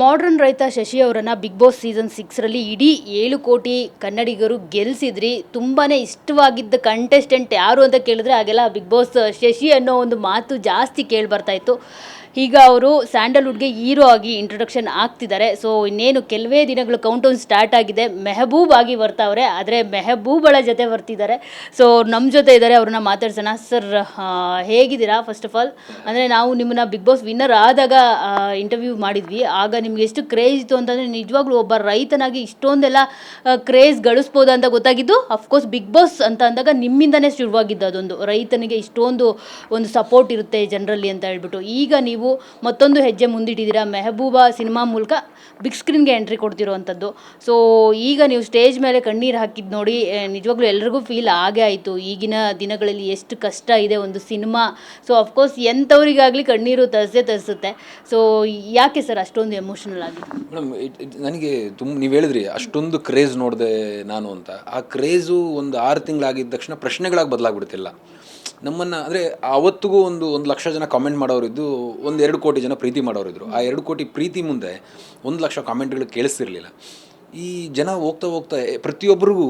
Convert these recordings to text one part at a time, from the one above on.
Modern ರೈತ ಶಶಿ ಅವರನ್ನ big boss season ಸಿಕ್ಸ್ರಲ್ಲಿ ಇಡೀ ಏಳು ಕೋಟಿ ಕನ್ನಡಿಗರು ಗೆಲ್ಸಿದ್ರಿ ತುಂಬಾ ಇಷ್ಟವಾಗಿದ್ದ ಕಂಟೆಸ್ಟೆಂಟ್ ಯಾರು ಅಂತ ಕೇಳಿದ್ರೆ ಹಾಗೆಲ್ಲ ಬಿಗ್ ಬಾಸ್ ಶಶಿ ಅನ್ನೋ ಒಂದು ಮಾತು ಜಾಸ್ತಿ ಕೇಳಿ ಬರ್ತಾ ಇತ್ತು. ಈಗ ಅವರು ಸ್ಯಾಂಡಲ್ವುಡ್ಗೆ ಹೀರೋ ಆಗಿ ಇಂಟ್ರೊಡಕ್ಷನ್ ಆಗ್ತಿದ್ದಾರೆ. ಸೊ ಇನ್ನೇನು ಕೆಲವೇ ದಿನಗಳು ಕೌಂಟೌನ್ ಸ್ಟಾರ್ಟ್ ಆಗಿದೆ. ಮೆಹಬೂಬ್ ಆಗಿ ಬರ್ತಾವ್ರೆ, ಆದರೆ ಮೆಹಬೂಬಳ ಜೊತೆ ಬರ್ತಿದ್ದಾರೆ. ಸೊ ನಮ್ಮ ಜೊತೆ ಇದ್ದಾರೆ, ಅವ್ರನ್ನ ಮಾತಾಡ್ಸೋಣ. ಸರ್ ಹೇಗಿದ್ದೀರಾ? ಫಸ್ಟ್ ಆಫ್ ಆಲ್ ಅಂದರೆ ನಾವು ನಿಮ್ಮನ್ನ ಬಿಗ್ ಬಾಸ್ ವಿನ್ನರ್ ಆದಾಗ ಇಂಟರ್ವ್ಯೂ ಮಾಡಿದ್ವಿ. ಆಗ ನಿಮ್ಗೆ ಎಷ್ಟು ಕ್ರೇಜ್ ಇತ್ತು ಅಂತಂದರೆ ನಿಜವಾಗ್ಲೂ ಒಬ್ಬ ರೈತನಾಗಿ ಇಷ್ಟೊಂದೆಲ್ಲ ಕ್ರೇಜ್ ಗಳಿಸ್ಬೋದು ಅಂತ ಗೊತ್ತಾಗಿದ್ದು ಅಫ್ಕೋರ್ಸ್ ಬಿಗ್ ಬಾಸ್ ಅಂತ ಅಂದಾಗ ನಿಮ್ಮಿಂದನೇ ಶುರುವಾಗಿದ್ದು ಅದೊಂದು. ರೈತನಿಗೆ ಇಷ್ಟೊಂದು, ಒಂದು ಸಪೋರ್ಟ್ ಇರುತ್ತೆ ಜನರಲ್ಲಿ ಅಂತ ಹೇಳ್ಬಿಟ್ಟು. ಈಗ ನೀವು ಮತ್ತೊಂದು ಹೆಜ್ಜೆ ಮುಂದಿಟ್ಟಿದ್ದೀರಾ ಮೆಹಬೂಬಾ ಸಿನಿಮಾ ಮೂಲಕ ಬಿಗ್ ಸ್ಕ್ರೀನ್ಗೆ ಎಂಟ್ರಿ ಕೊಡ್ತಿರುವಂಥದ್ದು. ಸೊ ಈಗ ನೀವು ಸ್ಟೇಜ್ ಮೇಲೆ ಕಣ್ಣೀರು ಹಾಕಿದ್ದು ನೋಡಿ ನಿಜವಾಗ್ಲೂ ಎಲ್ರಿಗೂ ಫೀಲ್ ಆಗೇ ಆಯಿತು. ಈಗಿನ ದಿನಗಳಲ್ಲಿ ಎಷ್ಟು ಕಷ್ಟ ಇದೆ ಒಂದು ಸಿನಿಮಾ. ಸೊ ಅಫ್ಕೋರ್ಸ್ ಎಂಥವರಿಗಾಗಲಿ ಕಣ್ಣೀರು ತರಿಸೇ ತರಿಸುತ್ತೆ. ಸೊ ಯಾಕೆ ಸರ್ ಅಷ್ಟೊಂದು ಎಮೋಷನಲ್ ಆಗಿ? ಮೇಡಮ್ ನನಗೆ ತುಂಬ ನೀವು ಹೇಳಿದ್ರಿ, ಅಷ್ಟೊಂದು ಕ್ರೇಜ್ ನೋಡಿದೆ ನಾನು ಅಂತ. ಆ ಕ್ರೇಜು ಒಂದು ಆರು ತಿಂಗಳಾಗಿದ್ದ ತಕ್ಷಣ ಪ್ರಶ್ನೆಗಳಾಗಿ ಬದಲಾಗ್ಬಿಡ್ತಿಲ್ಲ. ನಮ್ಮನ್ನು, ಅಂದರೆ ಅವತ್ತಿಗೂ ಒಂದು ಒಂದು ಲಕ್ಷ ಜನ ಕಾಮೆಂಟ್ ಮಾಡೋರಿದ್ದು ಒಂದು ಎರಡು ಕೋಟಿ ಜನ ಪ್ರೀತಿ ಮಾಡೋರಿದ್ರು. ಆ ಎರಡು ಕೋಟಿ ಪ್ರೀತಿ ಮುಂದೆ ಒಂದು ಲಕ್ಷ ಕಾಮೆಂಟ್ಗಳು ಕೇಳಿಸ್ತಿರ್ಲಿಲ್ಲ. ಈ ಜನ ಹೋಗ್ತಾ ಹೋಗ್ತಾ ಪ್ರತಿಯೊಬ್ಬರಿಗೂ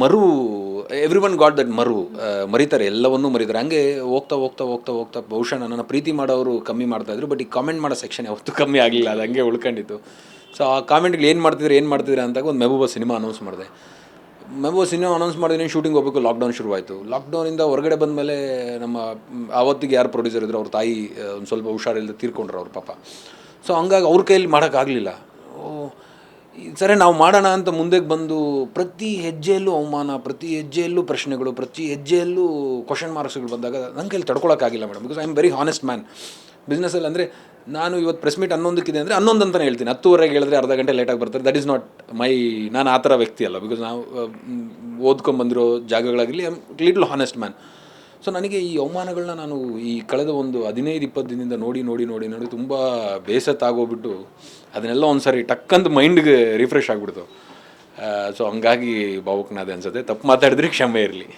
ಮರು ಎವ್ರಿ ಒನ್ ಗಾಡ್ ದಟ್ ಮರು ಮರಿತಾರೆ, ಎಲ್ಲವನ್ನೂ ಮರಿತಾರೆ. ಹಂಗೆ ಹೋಗ್ತಾ ಹೋಗ್ತಾ ಹೋಗ್ತಾ ಹೋಗ್ತಾ ಬಹುಶಃ ನನ್ನನ್ನು ಪ್ರೀತಿ ಮಾಡೋರು ಕಮ್ಮಿ ಮಾಡ್ತಾ ಇದ್ರು ಬಟ್ ಈ ಕಾಮೆಂಟ್ ಮಾಡೋ ಸೆಕ್ಷನ್ ಯಾವತ್ತೂ ಕಮ್ಮಿ ಆಗಲಿಲ್ಲ ಅದು ಹಂಗೆ ಉಳ್ಕೊಂಡಿತ್ತು. ಸೊ ಆ ಕಾಮೆಂಟ್ಗಳು ಏನು ಮಾಡ್ತಿದ್ರೆ ಏನು ಮಾಡ್ತಿದ್ರೆ ಅಂತಾಗ ಒಂದು ಮೆಹಬೂಬ ಸಿನಿಮಾ ಅನೌನ್ಸ್ ಮಾಡಿದೆ. ಮೆಹಬೂಬ ಸಿನಿಮಾ ಅನೌನ್ಸ್ ಮಾಡಿದ್ರೆ ಶೂಟಿಂಗ್ ಹೋಗಬೇಕು ಲಾಕ್ಡೌನ್ ಶುರುವಾಯಿತು. ಲಾಕ್ಡೌನಿಂದ ಹೊರಗಡೆ ಬಂದ ಮೇಲೆ ನಮ್ಮ ಆವತ್ತಿಗೆ ಯಾರು ಪ್ರೊಡ್ಯೂಸರ್ ಇದ್ರು ಅವ್ರ ತಾಯಿ ಒಂದು ಸ್ವಲ್ಪ ಹುಷಾರಿಲ್ಲದೆ ತೀರ್ಕೊಂಡ್ರು ಅವ್ರ ಪಾಪ. ಸೊ ಹಂಗಾಗಿ ಅವ್ರ ಕೈಯಲ್ಲಿ ಮಾಡೋಕ್ಕಾಗಲಿಲ್ಲ ಸರಿ ನಾವು ಮಾಡೋಣ ಅಂತ ಮುಂದೆ ಬಂದು ಪ್ರತಿ ಹೆಜ್ಜೆಯಲ್ಲೂ ಅವಮಾನ, ಪ್ರತಿ ಹೆಜ್ಜೆಯಲ್ಲೂ ಪ್ರಶ್ನೆಗಳು, ಪ್ರತಿ ಹೆಜ್ಜೆಯಲ್ಲೂ ಕ್ವಶನ್ ಮಾರ್ಕ್ಸ್ಗಳು ಬಂದಾಗ ನನ್ನ ಕೈಲಿ ತಡ್ಕೊಳಕ್ಕಾಗಿಲ್ಲ madam because I am very honest man ಬಿಸ್ನೆಸ್ಸಲ್ಲಿ ಅಂದರೆ ನಾನು ಇವತ್ತು ಪ್ರೆಸ್ ಮೀಟ್ ಹನ್ನೊಂದಕ್ಕಿದೆ ಅಂದರೆ ಹನ್ನೊಂದು ಅಂತಲೇ ಹೇಳ್ತೀನಿ. ಹತ್ತುವರೆಗೆ ಹೇಳಿದ್ರೆ ಅರ್ಧ ಗಂಟೆ ಲೇಟಾಗಿ ಬರ್ತಾರೆ. ದಟ್ ಇಸ್ ನಾಟ್ ಮೈ ನಾನು ಆ ಥರ ವ್ಯಕ್ತಿ ಅಲ್ಲ. ಬಿಕಾಸ್ ನಾವು ಓದ್ಕೊಂಬಂದಿರೋ ಜಾಗಗಳಾಗಲಿ I am little honest man so ನನಗೆ ಈ ಅವಮಾನಗಳನ್ನ ನಾನು ಈ ಕಳೆದ ಒಂದು ಹದಿನೈದು, ಇಪ್ಪತ್ತು ದಿನದಿಂದ ನೋಡಿ ನೋಡಿ ನೋಡಿ ನೋಡಿ ತುಂಬ ಬೇಸತ್ತಾಗೋಗ್ಬಿಟ್ಟು ಅದನ್ನೆಲ್ಲ ಒಂದು ಸಾರಿ ಟಕ್ಕಂತ ಮೈಂಡ್ಗೆ ರಿಫ್ರೆಶ್ ಆಗಿಬಿಡ್ತು. ಸೊ ಹಂಗಾಗಿ ಭಾವುಕನಾದೆ ಅನ್ಸುತ್ತೆ. ತಪ್ಪು ಮಾತಾಡಿದ್ರೆ ಕ್ಷಮೆ ಇರಲಿ.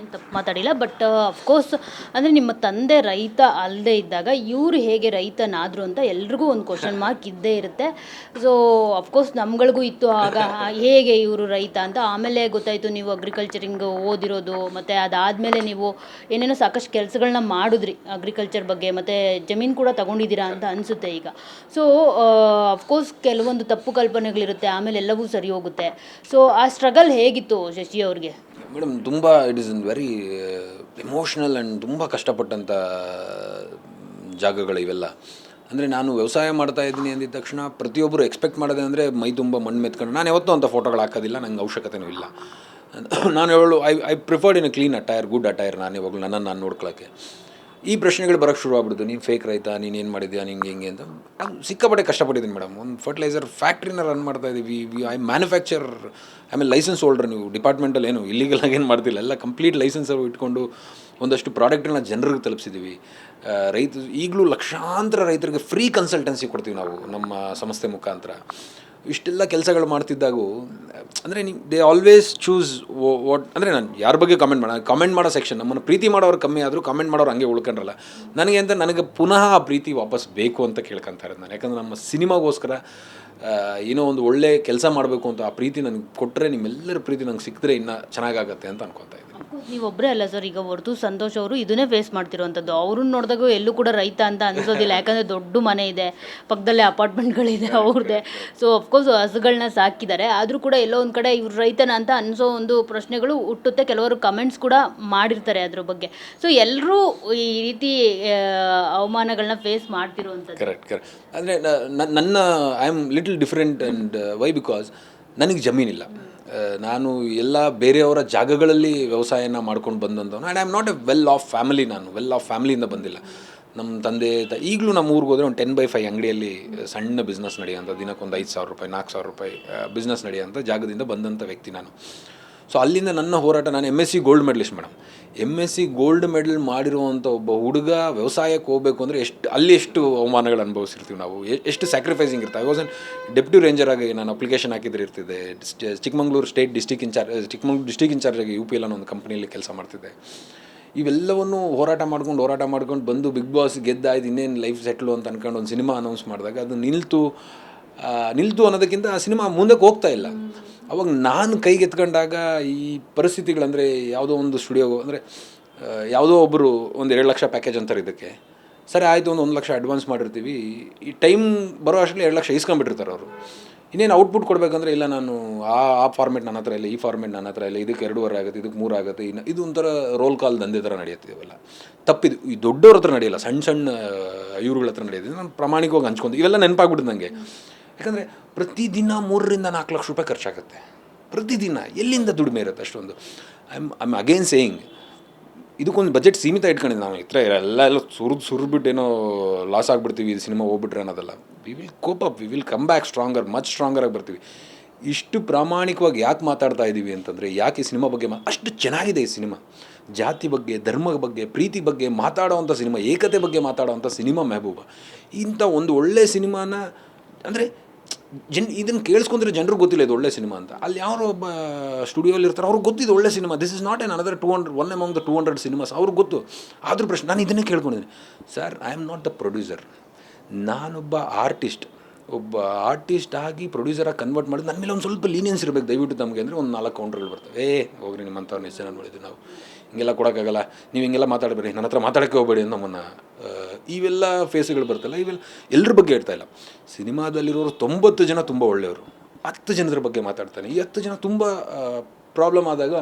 ಏನು ತಪ್ಪು ಮಾತಾಡಿಲ್ಲ ಬಟ್ ಅಫ್ಕೋರ್ಸ್ ಅಂದರೆ ನಿಮ್ಮ ತಂದೆ ರೈತ ಅಲ್ಲದೆ ಇದ್ದಾಗ ಇವರು ಹೇಗೆ ರೈತನಾದರು ಅಂತ ಎಲ್ರಿಗೂ ಒಂದು ಕ್ವಶನ್ ಮಾರ್ಕ್ ಇದ್ದೇ ಇರುತ್ತೆ. ಸೊ ಅಫ್ಕೋರ್ಸ್ ನಮ್ಗಳಿಗೂ ಇತ್ತು ಆಗ ಹೇಗೆ ಇವರು ರೈತ ಅಂತ. ಆಮೇಲೆ ಗೊತ್ತಾಯಿತು, ನೀವು ಅಗ್ರಿಕಲ್ಚರಿಂಗ್ ಓದಿರೋದು, ಮತ್ತು ಅದಾದಮೇಲೆ ನೀವು ಏನೇನೋ ಸಾಕಷ್ಟು ಕೆಲಸಗಳನ್ನ ಮಾಡಿದ್ರಿ ಅಗ್ರಿಕಲ್ಚರ್ ಬಗ್ಗೆ, ಮತ್ತು ಜಮೀನು ಕೂಡ ತಗೊಂಡಿದ್ದೀರಾ ಅಂತ ಅನಿಸುತ್ತೆ ಈಗ. ಸೊ ಅಫ್ಕೋರ್ಸ್ ಕೆಲವೊಂದು ತಪ್ಪು ಕಲ್ಪನೆಗಳಿರುತ್ತೆ, ಆಮೇಲೆ ಎಲ್ಲವೂ ಸರಿ ಹೋಗುತ್ತೆ. ಸೊ ಆ ಸ್ಟ್ರಗಲ್ ಹೇಗಿತ್ತು ಶಶಿ ಅವ್ರಿಗೆ ಮೇಡಮ್, ತುಂಬ it is very emotional and ತುಂಬ ಕಷ್ಟಪಟ್ಟಂಥ ಜಾಗಗಳು ಇವೆಲ್ಲ ಅಂದರೆ ನಾನು ವ್ಯವಸಾಯ ಮಾಡ್ತಾ ಇದ್ದೀನಿ ಅಂದಿದ್ದ ತಕ್ಷಣ ಪ್ರತಿಯೊಬ್ಬರು ಎಕ್ಸ್ಪೆಕ್ಟ್ ಮಾಡೋದೇ ಅಂದರೆ ಮೈ ತುಂಬ ಮಣ್ಣು ಮೆತ್ಕೊಂಡು, ನಾನು ಯಾವತ್ತೂ ಅಂಥ ಫೋಟೋಗಳು ಹಾಕೋದಿಲ್ಲ, ನಂಗೆ ಅವಶ್ಯಕತೆನೂ ಇಲ್ಲ. ನಾನು ಹೇಳು I I preferred in a clean attire good attire ನಾನು ಯಾವಾಗಲೂ ನನ್ನನ್ನು ನಾನು ನೋಡ್ಕೊಳ್ಳೋಕ್ಕೆ ಈ ಪ್ರಶ್ನೆಗಳು ಬರೋಕ್ಕೆ ಶುರು ಆಗ್ಬಿಡ್ತು. ನೀನು ಫೇಕ್ ರೈತ? ನೀನು ಏನು ಮಾಡಿದ್ಯಾ? ನಿಂಗೆ ಹಿಂಗೆ ಅಂತ. ನಾನು ಸಿಕ್ಕಾಪಟ್ಟೆ ಕಷ್ಟಪಟ್ಟಿದ್ದೀನಿ ಮೇಡಮ್ ಒಂದು ಫರ್ಟಿಲೈಸರ್ ಫ್ಯಾಕ್ಟ್ರಿನ ರನ್ ಮಾಡ್ತಾ ಇದ್ದೀವಿ ವಿ ಐ ಮ್ಯಾನುಫ್ಯಾಕ್ಚರ್ ಆಮೇಲೆ ಲೈಸೆನ್ಸ್ ಹೋಲ್ಡ್ರ್ ನೀವು. ಡಿಪಾರ್ಟ್ಮೆಂಟಲ್ಲಿ ಏನು ಇಲ್ಲಿಗಲ್ ಏನು ಮಾಡ್ತಿಲ್ಲ. ಎಲ್ಲ ಕಂಪ್ಲೀಟ್ ಲೈಸೆನ್ಸ್ ಇಟ್ಕೊಂಡು ಒಂದಷ್ಟು ಪ್ರಾಡಕ್ಟ್ಗಳನ್ನ ಜನರಿಗೆ ತಲುಪಿಸಿದ್ದೀವಿ ರೈತ, ಈಗಲೂ ಲಕ್ಷಾಂತರ ರೈತರಿಗೆ ಫ್ರೀ ಕನ್ಸಲ್ಟೆನ್ಸಿ ಕೊಡ್ತೀವಿ ನಾವು ನಮ್ಮ ಸಂಸ್ಥೆ ಮುಖಾಂತರ. ಇಷ್ಟೆಲ್ಲ ಕೆಲಸಗಳು ಮಾಡ್ತಿದ್ದಾಗೂ, ಅಂದರೆ ನೀವು ದೇ ಆಲ್ವೇಸ್ ಚೂಸ್ ವಾಟ್ ಅಂದರೆ ನಾನು ಯಾರ ಬಗ್ಗೆ ಕಮೆಂಟ್ ಮಾಡೋ ಕಾಮೆಂಟ್ ಮಾಡೋ ಸೆಕ್ಷನ್ ನಮ್ಮನ್ನು ಪ್ರೀತಿ ಮಾಡೋರು ಕಮ್ಮಿ ಆದರೂ ಕಮೆಂಟ್ ಮಾಡೋರು ಹಂಗೆ ಉಳ್ಕೊಂಡ್ರಲ್ಲ. ನನಗೆ ಅಂತ ನನಗೆ ಪುನಃ ಆ ಪ್ರೀತಿ ವಾಪಸ್ ಬೇಕು ಅಂತ ಕೇಳ್ಕೊಂತಾರೆ ನಾನು. ಯಾಕಂದ್ರೆ ನಮ್ಮ ಸಿನಿಮಾಗೋಸ್ಕರ ಏನೋ ಒಂದು ಒಳ್ಳೆ ಕೆಲಸ ಮಾಡಬೇಕು ಅಂತ ಆ ಪ್ರೀತಿ ನನಗೆ ಕೊಟ್ಟರೆ ನಿಮ್ಮೆಲ್ಲರ ಪ್ರೀತಿ ನಂಗೆ ಸಿಕ್ಕಿದ್ರೆ ಇನ್ನೂ ಚೆನ್ನಾಗಾಗತ್ತೆ ಅಂತ ಅನ್ಕೊತಾ ಇದ್ದೀನಿ. ನೀವು ಒಬ್ಬರೇ ಅಲ್ಲ ಸರ್, ಈಗ ಹೊರತು ಸಂತೋಷ್ ಅವರು ಇದನ್ನೇ ಫೇಸ್ ಮಾಡ್ತಿರೋವಂಥದ್ದು ಅವ್ರನ್ನ ನೋಡಿದಾಗ ಎಲ್ಲೂ ಕೂಡ ರೈತ ಅಂತ ಅನ್ಸೋದಿಲ್ಲ. ಯಾಕಂದರೆ ದೊಡ್ಡ ಮನೆ ಇದೆ, ಪಕ್ಕದಲ್ಲೇ ಅಪಾರ್ಟ್ಮೆಂಟ್ಗಳಿದೆ ಅವ್ರದ್ದೇ ಸೊ ಅಫ್ಕೋರ್ಸ್ ಹಸುಗಳನ್ನ ಸಾಕಿದ್ದಾರೆ. ಆದರೂ ಕೂಡ ಎಲ್ಲೋ ಒಂದು ಕಡೆ ಇವ್ರು ರೈತನ ಅಂತ ಅನಿಸೋ ಒಂದು ಪ್ರಶ್ನೆಗಳು ಹುಟ್ಟುತ್ತೆ. ಕೆಲವರು ಕಮೆಂಟ್ಸ್ ಕೂಡ ಮಾಡಿರ್ತಾರೆ ಅದ್ರ ಬಗ್ಗೆ. ಸೊ ಎಲ್ಲರೂ ಈ ರೀತಿ ಅವಮಾನಗಳನ್ನ ಫೇಸ್ ಮಾಡ್ತಿರುವಂಥದ್ದು ಕರೆಕ್ಟ್ ಕರೆಕ್ಟ್ ಅಂದರೆ ನನ್ನ I am little different and why because ನನಗೆ ಜಮೀನಿಲ್ಲ. ನಾನು ಎಲ್ಲ ಬೇರೆಯವರ ಜಾಗಗಳಲ್ಲಿ ವ್ಯವಸಾಯನ ಮಾಡ್ಕೊಂಡು ಬಂದಂಥವನು. And I am not a well off family ನಾನು ವೆಲ್ ಆಫ್ ಫ್ಯಾಮಿಲಿಯಿಂದ ಬಂದಿಲ್ಲ. ನಮ್ಮ ತಂದೆ, ತ, ಈಗಲೂ ನಮ್ಮ ಊರಿಗೆ ಹೋದರೆ ಒಂದು ಟೆನ್ ಬೈ ಫೈ ಅಂಗಡಿಯಲ್ಲಿ ಸಣ್ಣ ಬಿಸ್ನೆಸ್ ನಡೆಯೋಂಥ ದಿನಕ್ಕೊಂದು ಐದು ಸಾವಿರ ರೂಪಾಯಿ, ನಾಲ್ಕು ಸಾವಿರ ರೂಪಾಯಿ ಬಿಸ್ನೆಸ್ ನಡೆಯೋಂಥ ಜಾಗದಿಂದ ಬಂದಂಥ ವ್ಯಕ್ತಿ ನಾನು. ಸೊ ಅಲ್ಲಿಂದ ನನ್ನ ಹೋರಾಟ ನಾನು M S C gold medalist madam M S C gold medal ಮಾಡಿರುವಂಥ ಒಬ್ಬ ಹುಡುಗ ವ್ಯವಸಾಯಕ್ಕೆ ಹೋಗಬೇಕು ಅಂದರೆ ಎಷ್ಟು, ಅಲ್ಲಿ ಎಷ್ಟು ಅವಮಾನಗಳು ಅನುಭವಿಸಿರ್ತೀವಿ ನಾವು? ಎಷ್ಟು ಸ್ಯಾಕ್ರಿಫೈಸಿಂಗ್ ಇರ್ತಾವೆ? ವಾಸ್ ಡೆಪ್ಟಿ ರೇಂಜರ್ ಆಗಿ ನಾನು ಅಪ್ಲಿಕೇಶನ್ ಹಾಕಿದ್ರೆ ಇರ್ತಿದ್ದೆ. Chikmagalur state district incharge Chikmagalur district incharge ಆಗಿ ಯು ಪಿ ಎಲ್ ಅನ್ನೋ ಒಂದು ಕಂಪ್ನಿಯಲ್ಲಿ ಕೆಲಸ ಮಾಡ್ತಿದ್ದೆ. ಇವೆಲ್ಲವನ್ನು ಹೋರಾಟ ಮಾಡ್ಕೊಂಡು ಹೋರಾಟ ಮಾಡ್ಕೊಂಡು ಬಂದು ಬಿಗ್ ಬಾಸ್ ಗೆದ್ದಾಯ್ತು ಇನ್ನೇನು ಲೈಫ್ ಸೆಟ್ಲು ಅಂತ ಅನ್ಕೊಂಡು ಒಂದು ಸಿನಿಮಾ ಅನೌನ್ಸ್ ಮಾಡಿದಾಗ ಅದು ನಿಲ್ತು ನಿಲ್ತು ಅನ್ನೋದಕ್ಕಿಂತ ಆ ಸಿನಿಮಾ ಮುಂದಕ್ಕೆ ಹೋಗ್ತಾ ಇಲ್ಲ. ಅವಾಗ ನಾನು ಕೈಗೆತ್ಕೊಂಡಾಗ ಈ ಪರಿಸ್ಥಿತಿಗಳಂದರೆ ಯಾವುದೋ ಒಂದು ಸ್ಟುಡಿಯೋ, ಅಂದರೆ ಯಾವುದೋ ಒಬ್ಬರು ಒಂದು ಎರಡು ಲಕ್ಷ ಪ್ಯಾಕೇಜ್ ಅಂತಾರೆ ಇದಕ್ಕೆ. ಸರಿ, ಆಯಿತು, ಒಂದು ಒಂದು ಲಕ್ಷ ಅಡ್ವಾನ್ಸ್ ಮಾಡಿರ್ತೀವಿ. ಈ ಟೈಮ್ ಬರೋ ಅಷ್ಟರಲ್ಲಿ ಎರಡು ಲಕ್ಷ ಇಸ್ಕೊಂಬಿಟ್ಟಿರ್ತಾರೆ ಅವರು. ಇನ್ನೇನು ಔಟ್ಪುಟ್ ಕೊಡಬೇಕಂದ್ರೆ, ಇಲ್ಲ, ನಾನು ಆ ಆ ಫಾರ್ಮೆಟ್ ನನ್ನ ಹತ್ರ ಇಲ್ಲ, ಈ ಫಾರ್ಮೆಟ್ ನನ್ನ ಹತ್ರ ಇಲ್ಲ, ಇದಕ್ಕೆ ಎರಡೂವರೆ ಆಗುತ್ತೆ, ಇದಕ್ಕೆ ಮೂರು ಆಗುತ್ತೆ, ಇನ್ನು ಇದು ಒಂಥರ ರೋಲ್ ಕಾಲ್ ದಂಧೆ ಥರ ನಡೆಯುತ್ತೆ ಇವೆಲ್ಲ. ತಪ್ಪಿದು, ಈ ದೊಡ್ಡವ್ರ ಹತ್ರ ನಡೆಯಲ್ಲ ಸಣ್ಣ ಸಣ್ಣ ಇವ್ರುಗಳ ಹತ್ರ ನಡೆಯುತ್ತೆ. ನಾನು ಪ್ರಾಮಾಣಿಕವಾಗಿ ಹಂಚ್ಕೊಂಡು ಇವೆಲ್ಲ ನೆನಪಾಗ್ಬಿಟ್ಟು ನನಗೆ ಯಾಕಂದರೆ ಪ್ರತಿದಿನ ಮೂರರಿಂದ ನಾಲ್ಕು ಲಕ್ಷ ರೂಪಾಯಿ ಖರ್ಚಾಗುತ್ತೆ. ಪ್ರತಿದಿನ ಎಲ್ಲಿಂದ ದುಡಿಮೆ ಇರುತ್ತೆ ಅಷ್ಟೊಂದು? I am I am again saying ಇದಕ್ಕೊಂದು ಬಜೆಟ್ ಸೀಮಿತ ಇಟ್ಕೊಂಡಿದ್ದೆ ನಾವು ಇತ್ರ ಎಲ್ಲ ಎಲ್ಲ ಸುರಿದು, ಸುರಿದ್ಬಿಟ್ಟು ಏನೋ ಲಾಸ್ ಆಗಿಬಿಡ್ತೀವಿ ಇದು ಸಿನಿಮಾ ಹೋಗ್ಬಿಟ್ರೆ ಅನ್ನೋದಲ್ಲ. We will cope up we will come back stronger much stronger ಆಗಿ ಬರ್ತೀವಿ. ಇಷ್ಟು ಪ್ರಾಮಾಣಿಕವಾಗಿ ಯಾಕೆ ಮಾತಾಡ್ತಾ ಇದ್ದೀವಿ ಅಂತಂದರೆ, ಯಾಕೆ ಈ ಸಿನಿಮಾ ಬಗ್ಗೆ ಅಷ್ಟು ಚೆನ್ನಾಗಿದೆ ಈ ಸಿನಿಮಾ ಜಾತಿ ಬಗ್ಗೆ ಧರ್ಮದ ಬಗ್ಗೆ, ಪ್ರೀತಿ ಬಗ್ಗೆ ಮಾತಾಡೋವಂಥ ಸಿನಿಮಾ ಏಕತೆ ಬಗ್ಗೆ ಮಾತಾಡೋವಂಥ ಸಿನಿಮಾ ಮೆಹಬೂಬ. ಇಂಥ ಒಂದು ಒಳ್ಳೆಯ ಸಿನಿಮಾನ ಅಂದರೆ ಜನ್ ಇದನ್ನು ಕೇಳಿಸ್ಕೊಂಡ್ರೆ ಜನರಿಗೆ ಗೊತ್ತಿಲ್ಲ ಇದು ಒಳ್ಳೆ ಸಿನಿಮಾ ಅಂತ. ಅಲ್ಲಿ ಯಾರು ಒಬ್ಬ ಸ್ಟುಡಿಯೋಲಿ ಇರ್ತಾರೆ, ಅವ್ರಿಗೆ ಗೊತ್ತಿದೆ ಒಳ್ಳೆ cinema. This is not an another two hundred one among the two hundred cinemas ಅವ್ರಿಗೆ ಗೊತ್ತು. ಆದರೂ ಪ್ರಶ್ನೆ, ನಾನು ಇದನ್ನೇ ಕೇಳ್ಕೊಂಡಿದ್ದೀನಿ. Sir I am not the producer ನಾನೊಬ್ಬ ಆರ್ಟಿಸ್ಟ್ ಒಬ್ಬ ಆರ್ಟಿಸ್ಟ್ ಆಗಿ ಪ್ರೊಡ್ಯೂಸರಾಗಿ ಕನ್ವರ್ಟ್ ಮಾಡಿದ್ರೆ ನನ್ನ ಮೇಲೆ ಒಂದು ಸ್ವಲ್ಪ ಲೀನಿಯನ್ಸ್ ಇರಬೇಕು. ದಯವಿಟ್ಟು ತಮಗೆ ಅಂದರೆ ಒಂದು ನಾಲ್ಕು ಕೌಂಟ್ರ್ಗಳು ಬರ್ತವೆ. ಏ, ಹೋಗ್ರಿ ನಿಮ್ಮಂಥವ್ರನ್ನ ಎಷ್ಟು ಜನ ನಾವು. ಹಿಂಗೆಲ್ಲ ಕೊಡೋಕ್ಕಾಗಲ್ಲ, ನೀವು ಹಿಂಗೆಲ್ಲ ಮಾತಾಡಬೇಡಿ, ನನ್ನ ಹತ್ರ ಮಾತಾಡೋಕ್ಕೆ ಹೋಗಬೇಡಿ ಅಂತ ನಮ್ಮನ್ನು ಇವೆಲ್ಲ ಫೇಸ್ಗಳು ಬರ್ತಲ್ಲ ಇವೆಲ್ಲ ಎಲ್ಲರ ಬಗ್ಗೆ ಹೇಳ್ತಾ ಇಲ್ಲ. ಸಿನಿಮಾದಲ್ಲಿರೋರು ತೊಂಬತ್ತು ಜನ ತುಂಬ ಒಳ್ಳೆಯವರು. ಹತ್ತು ಜನದ್ರ ಬಗ್ಗೆ ಮಾತಾಡ್ತಾನೆ. ಈ ಹತ್ತು ಜನ ತುಂಬ ಪ್ರಾಬ್ಲಮ್ ಆದಾಗ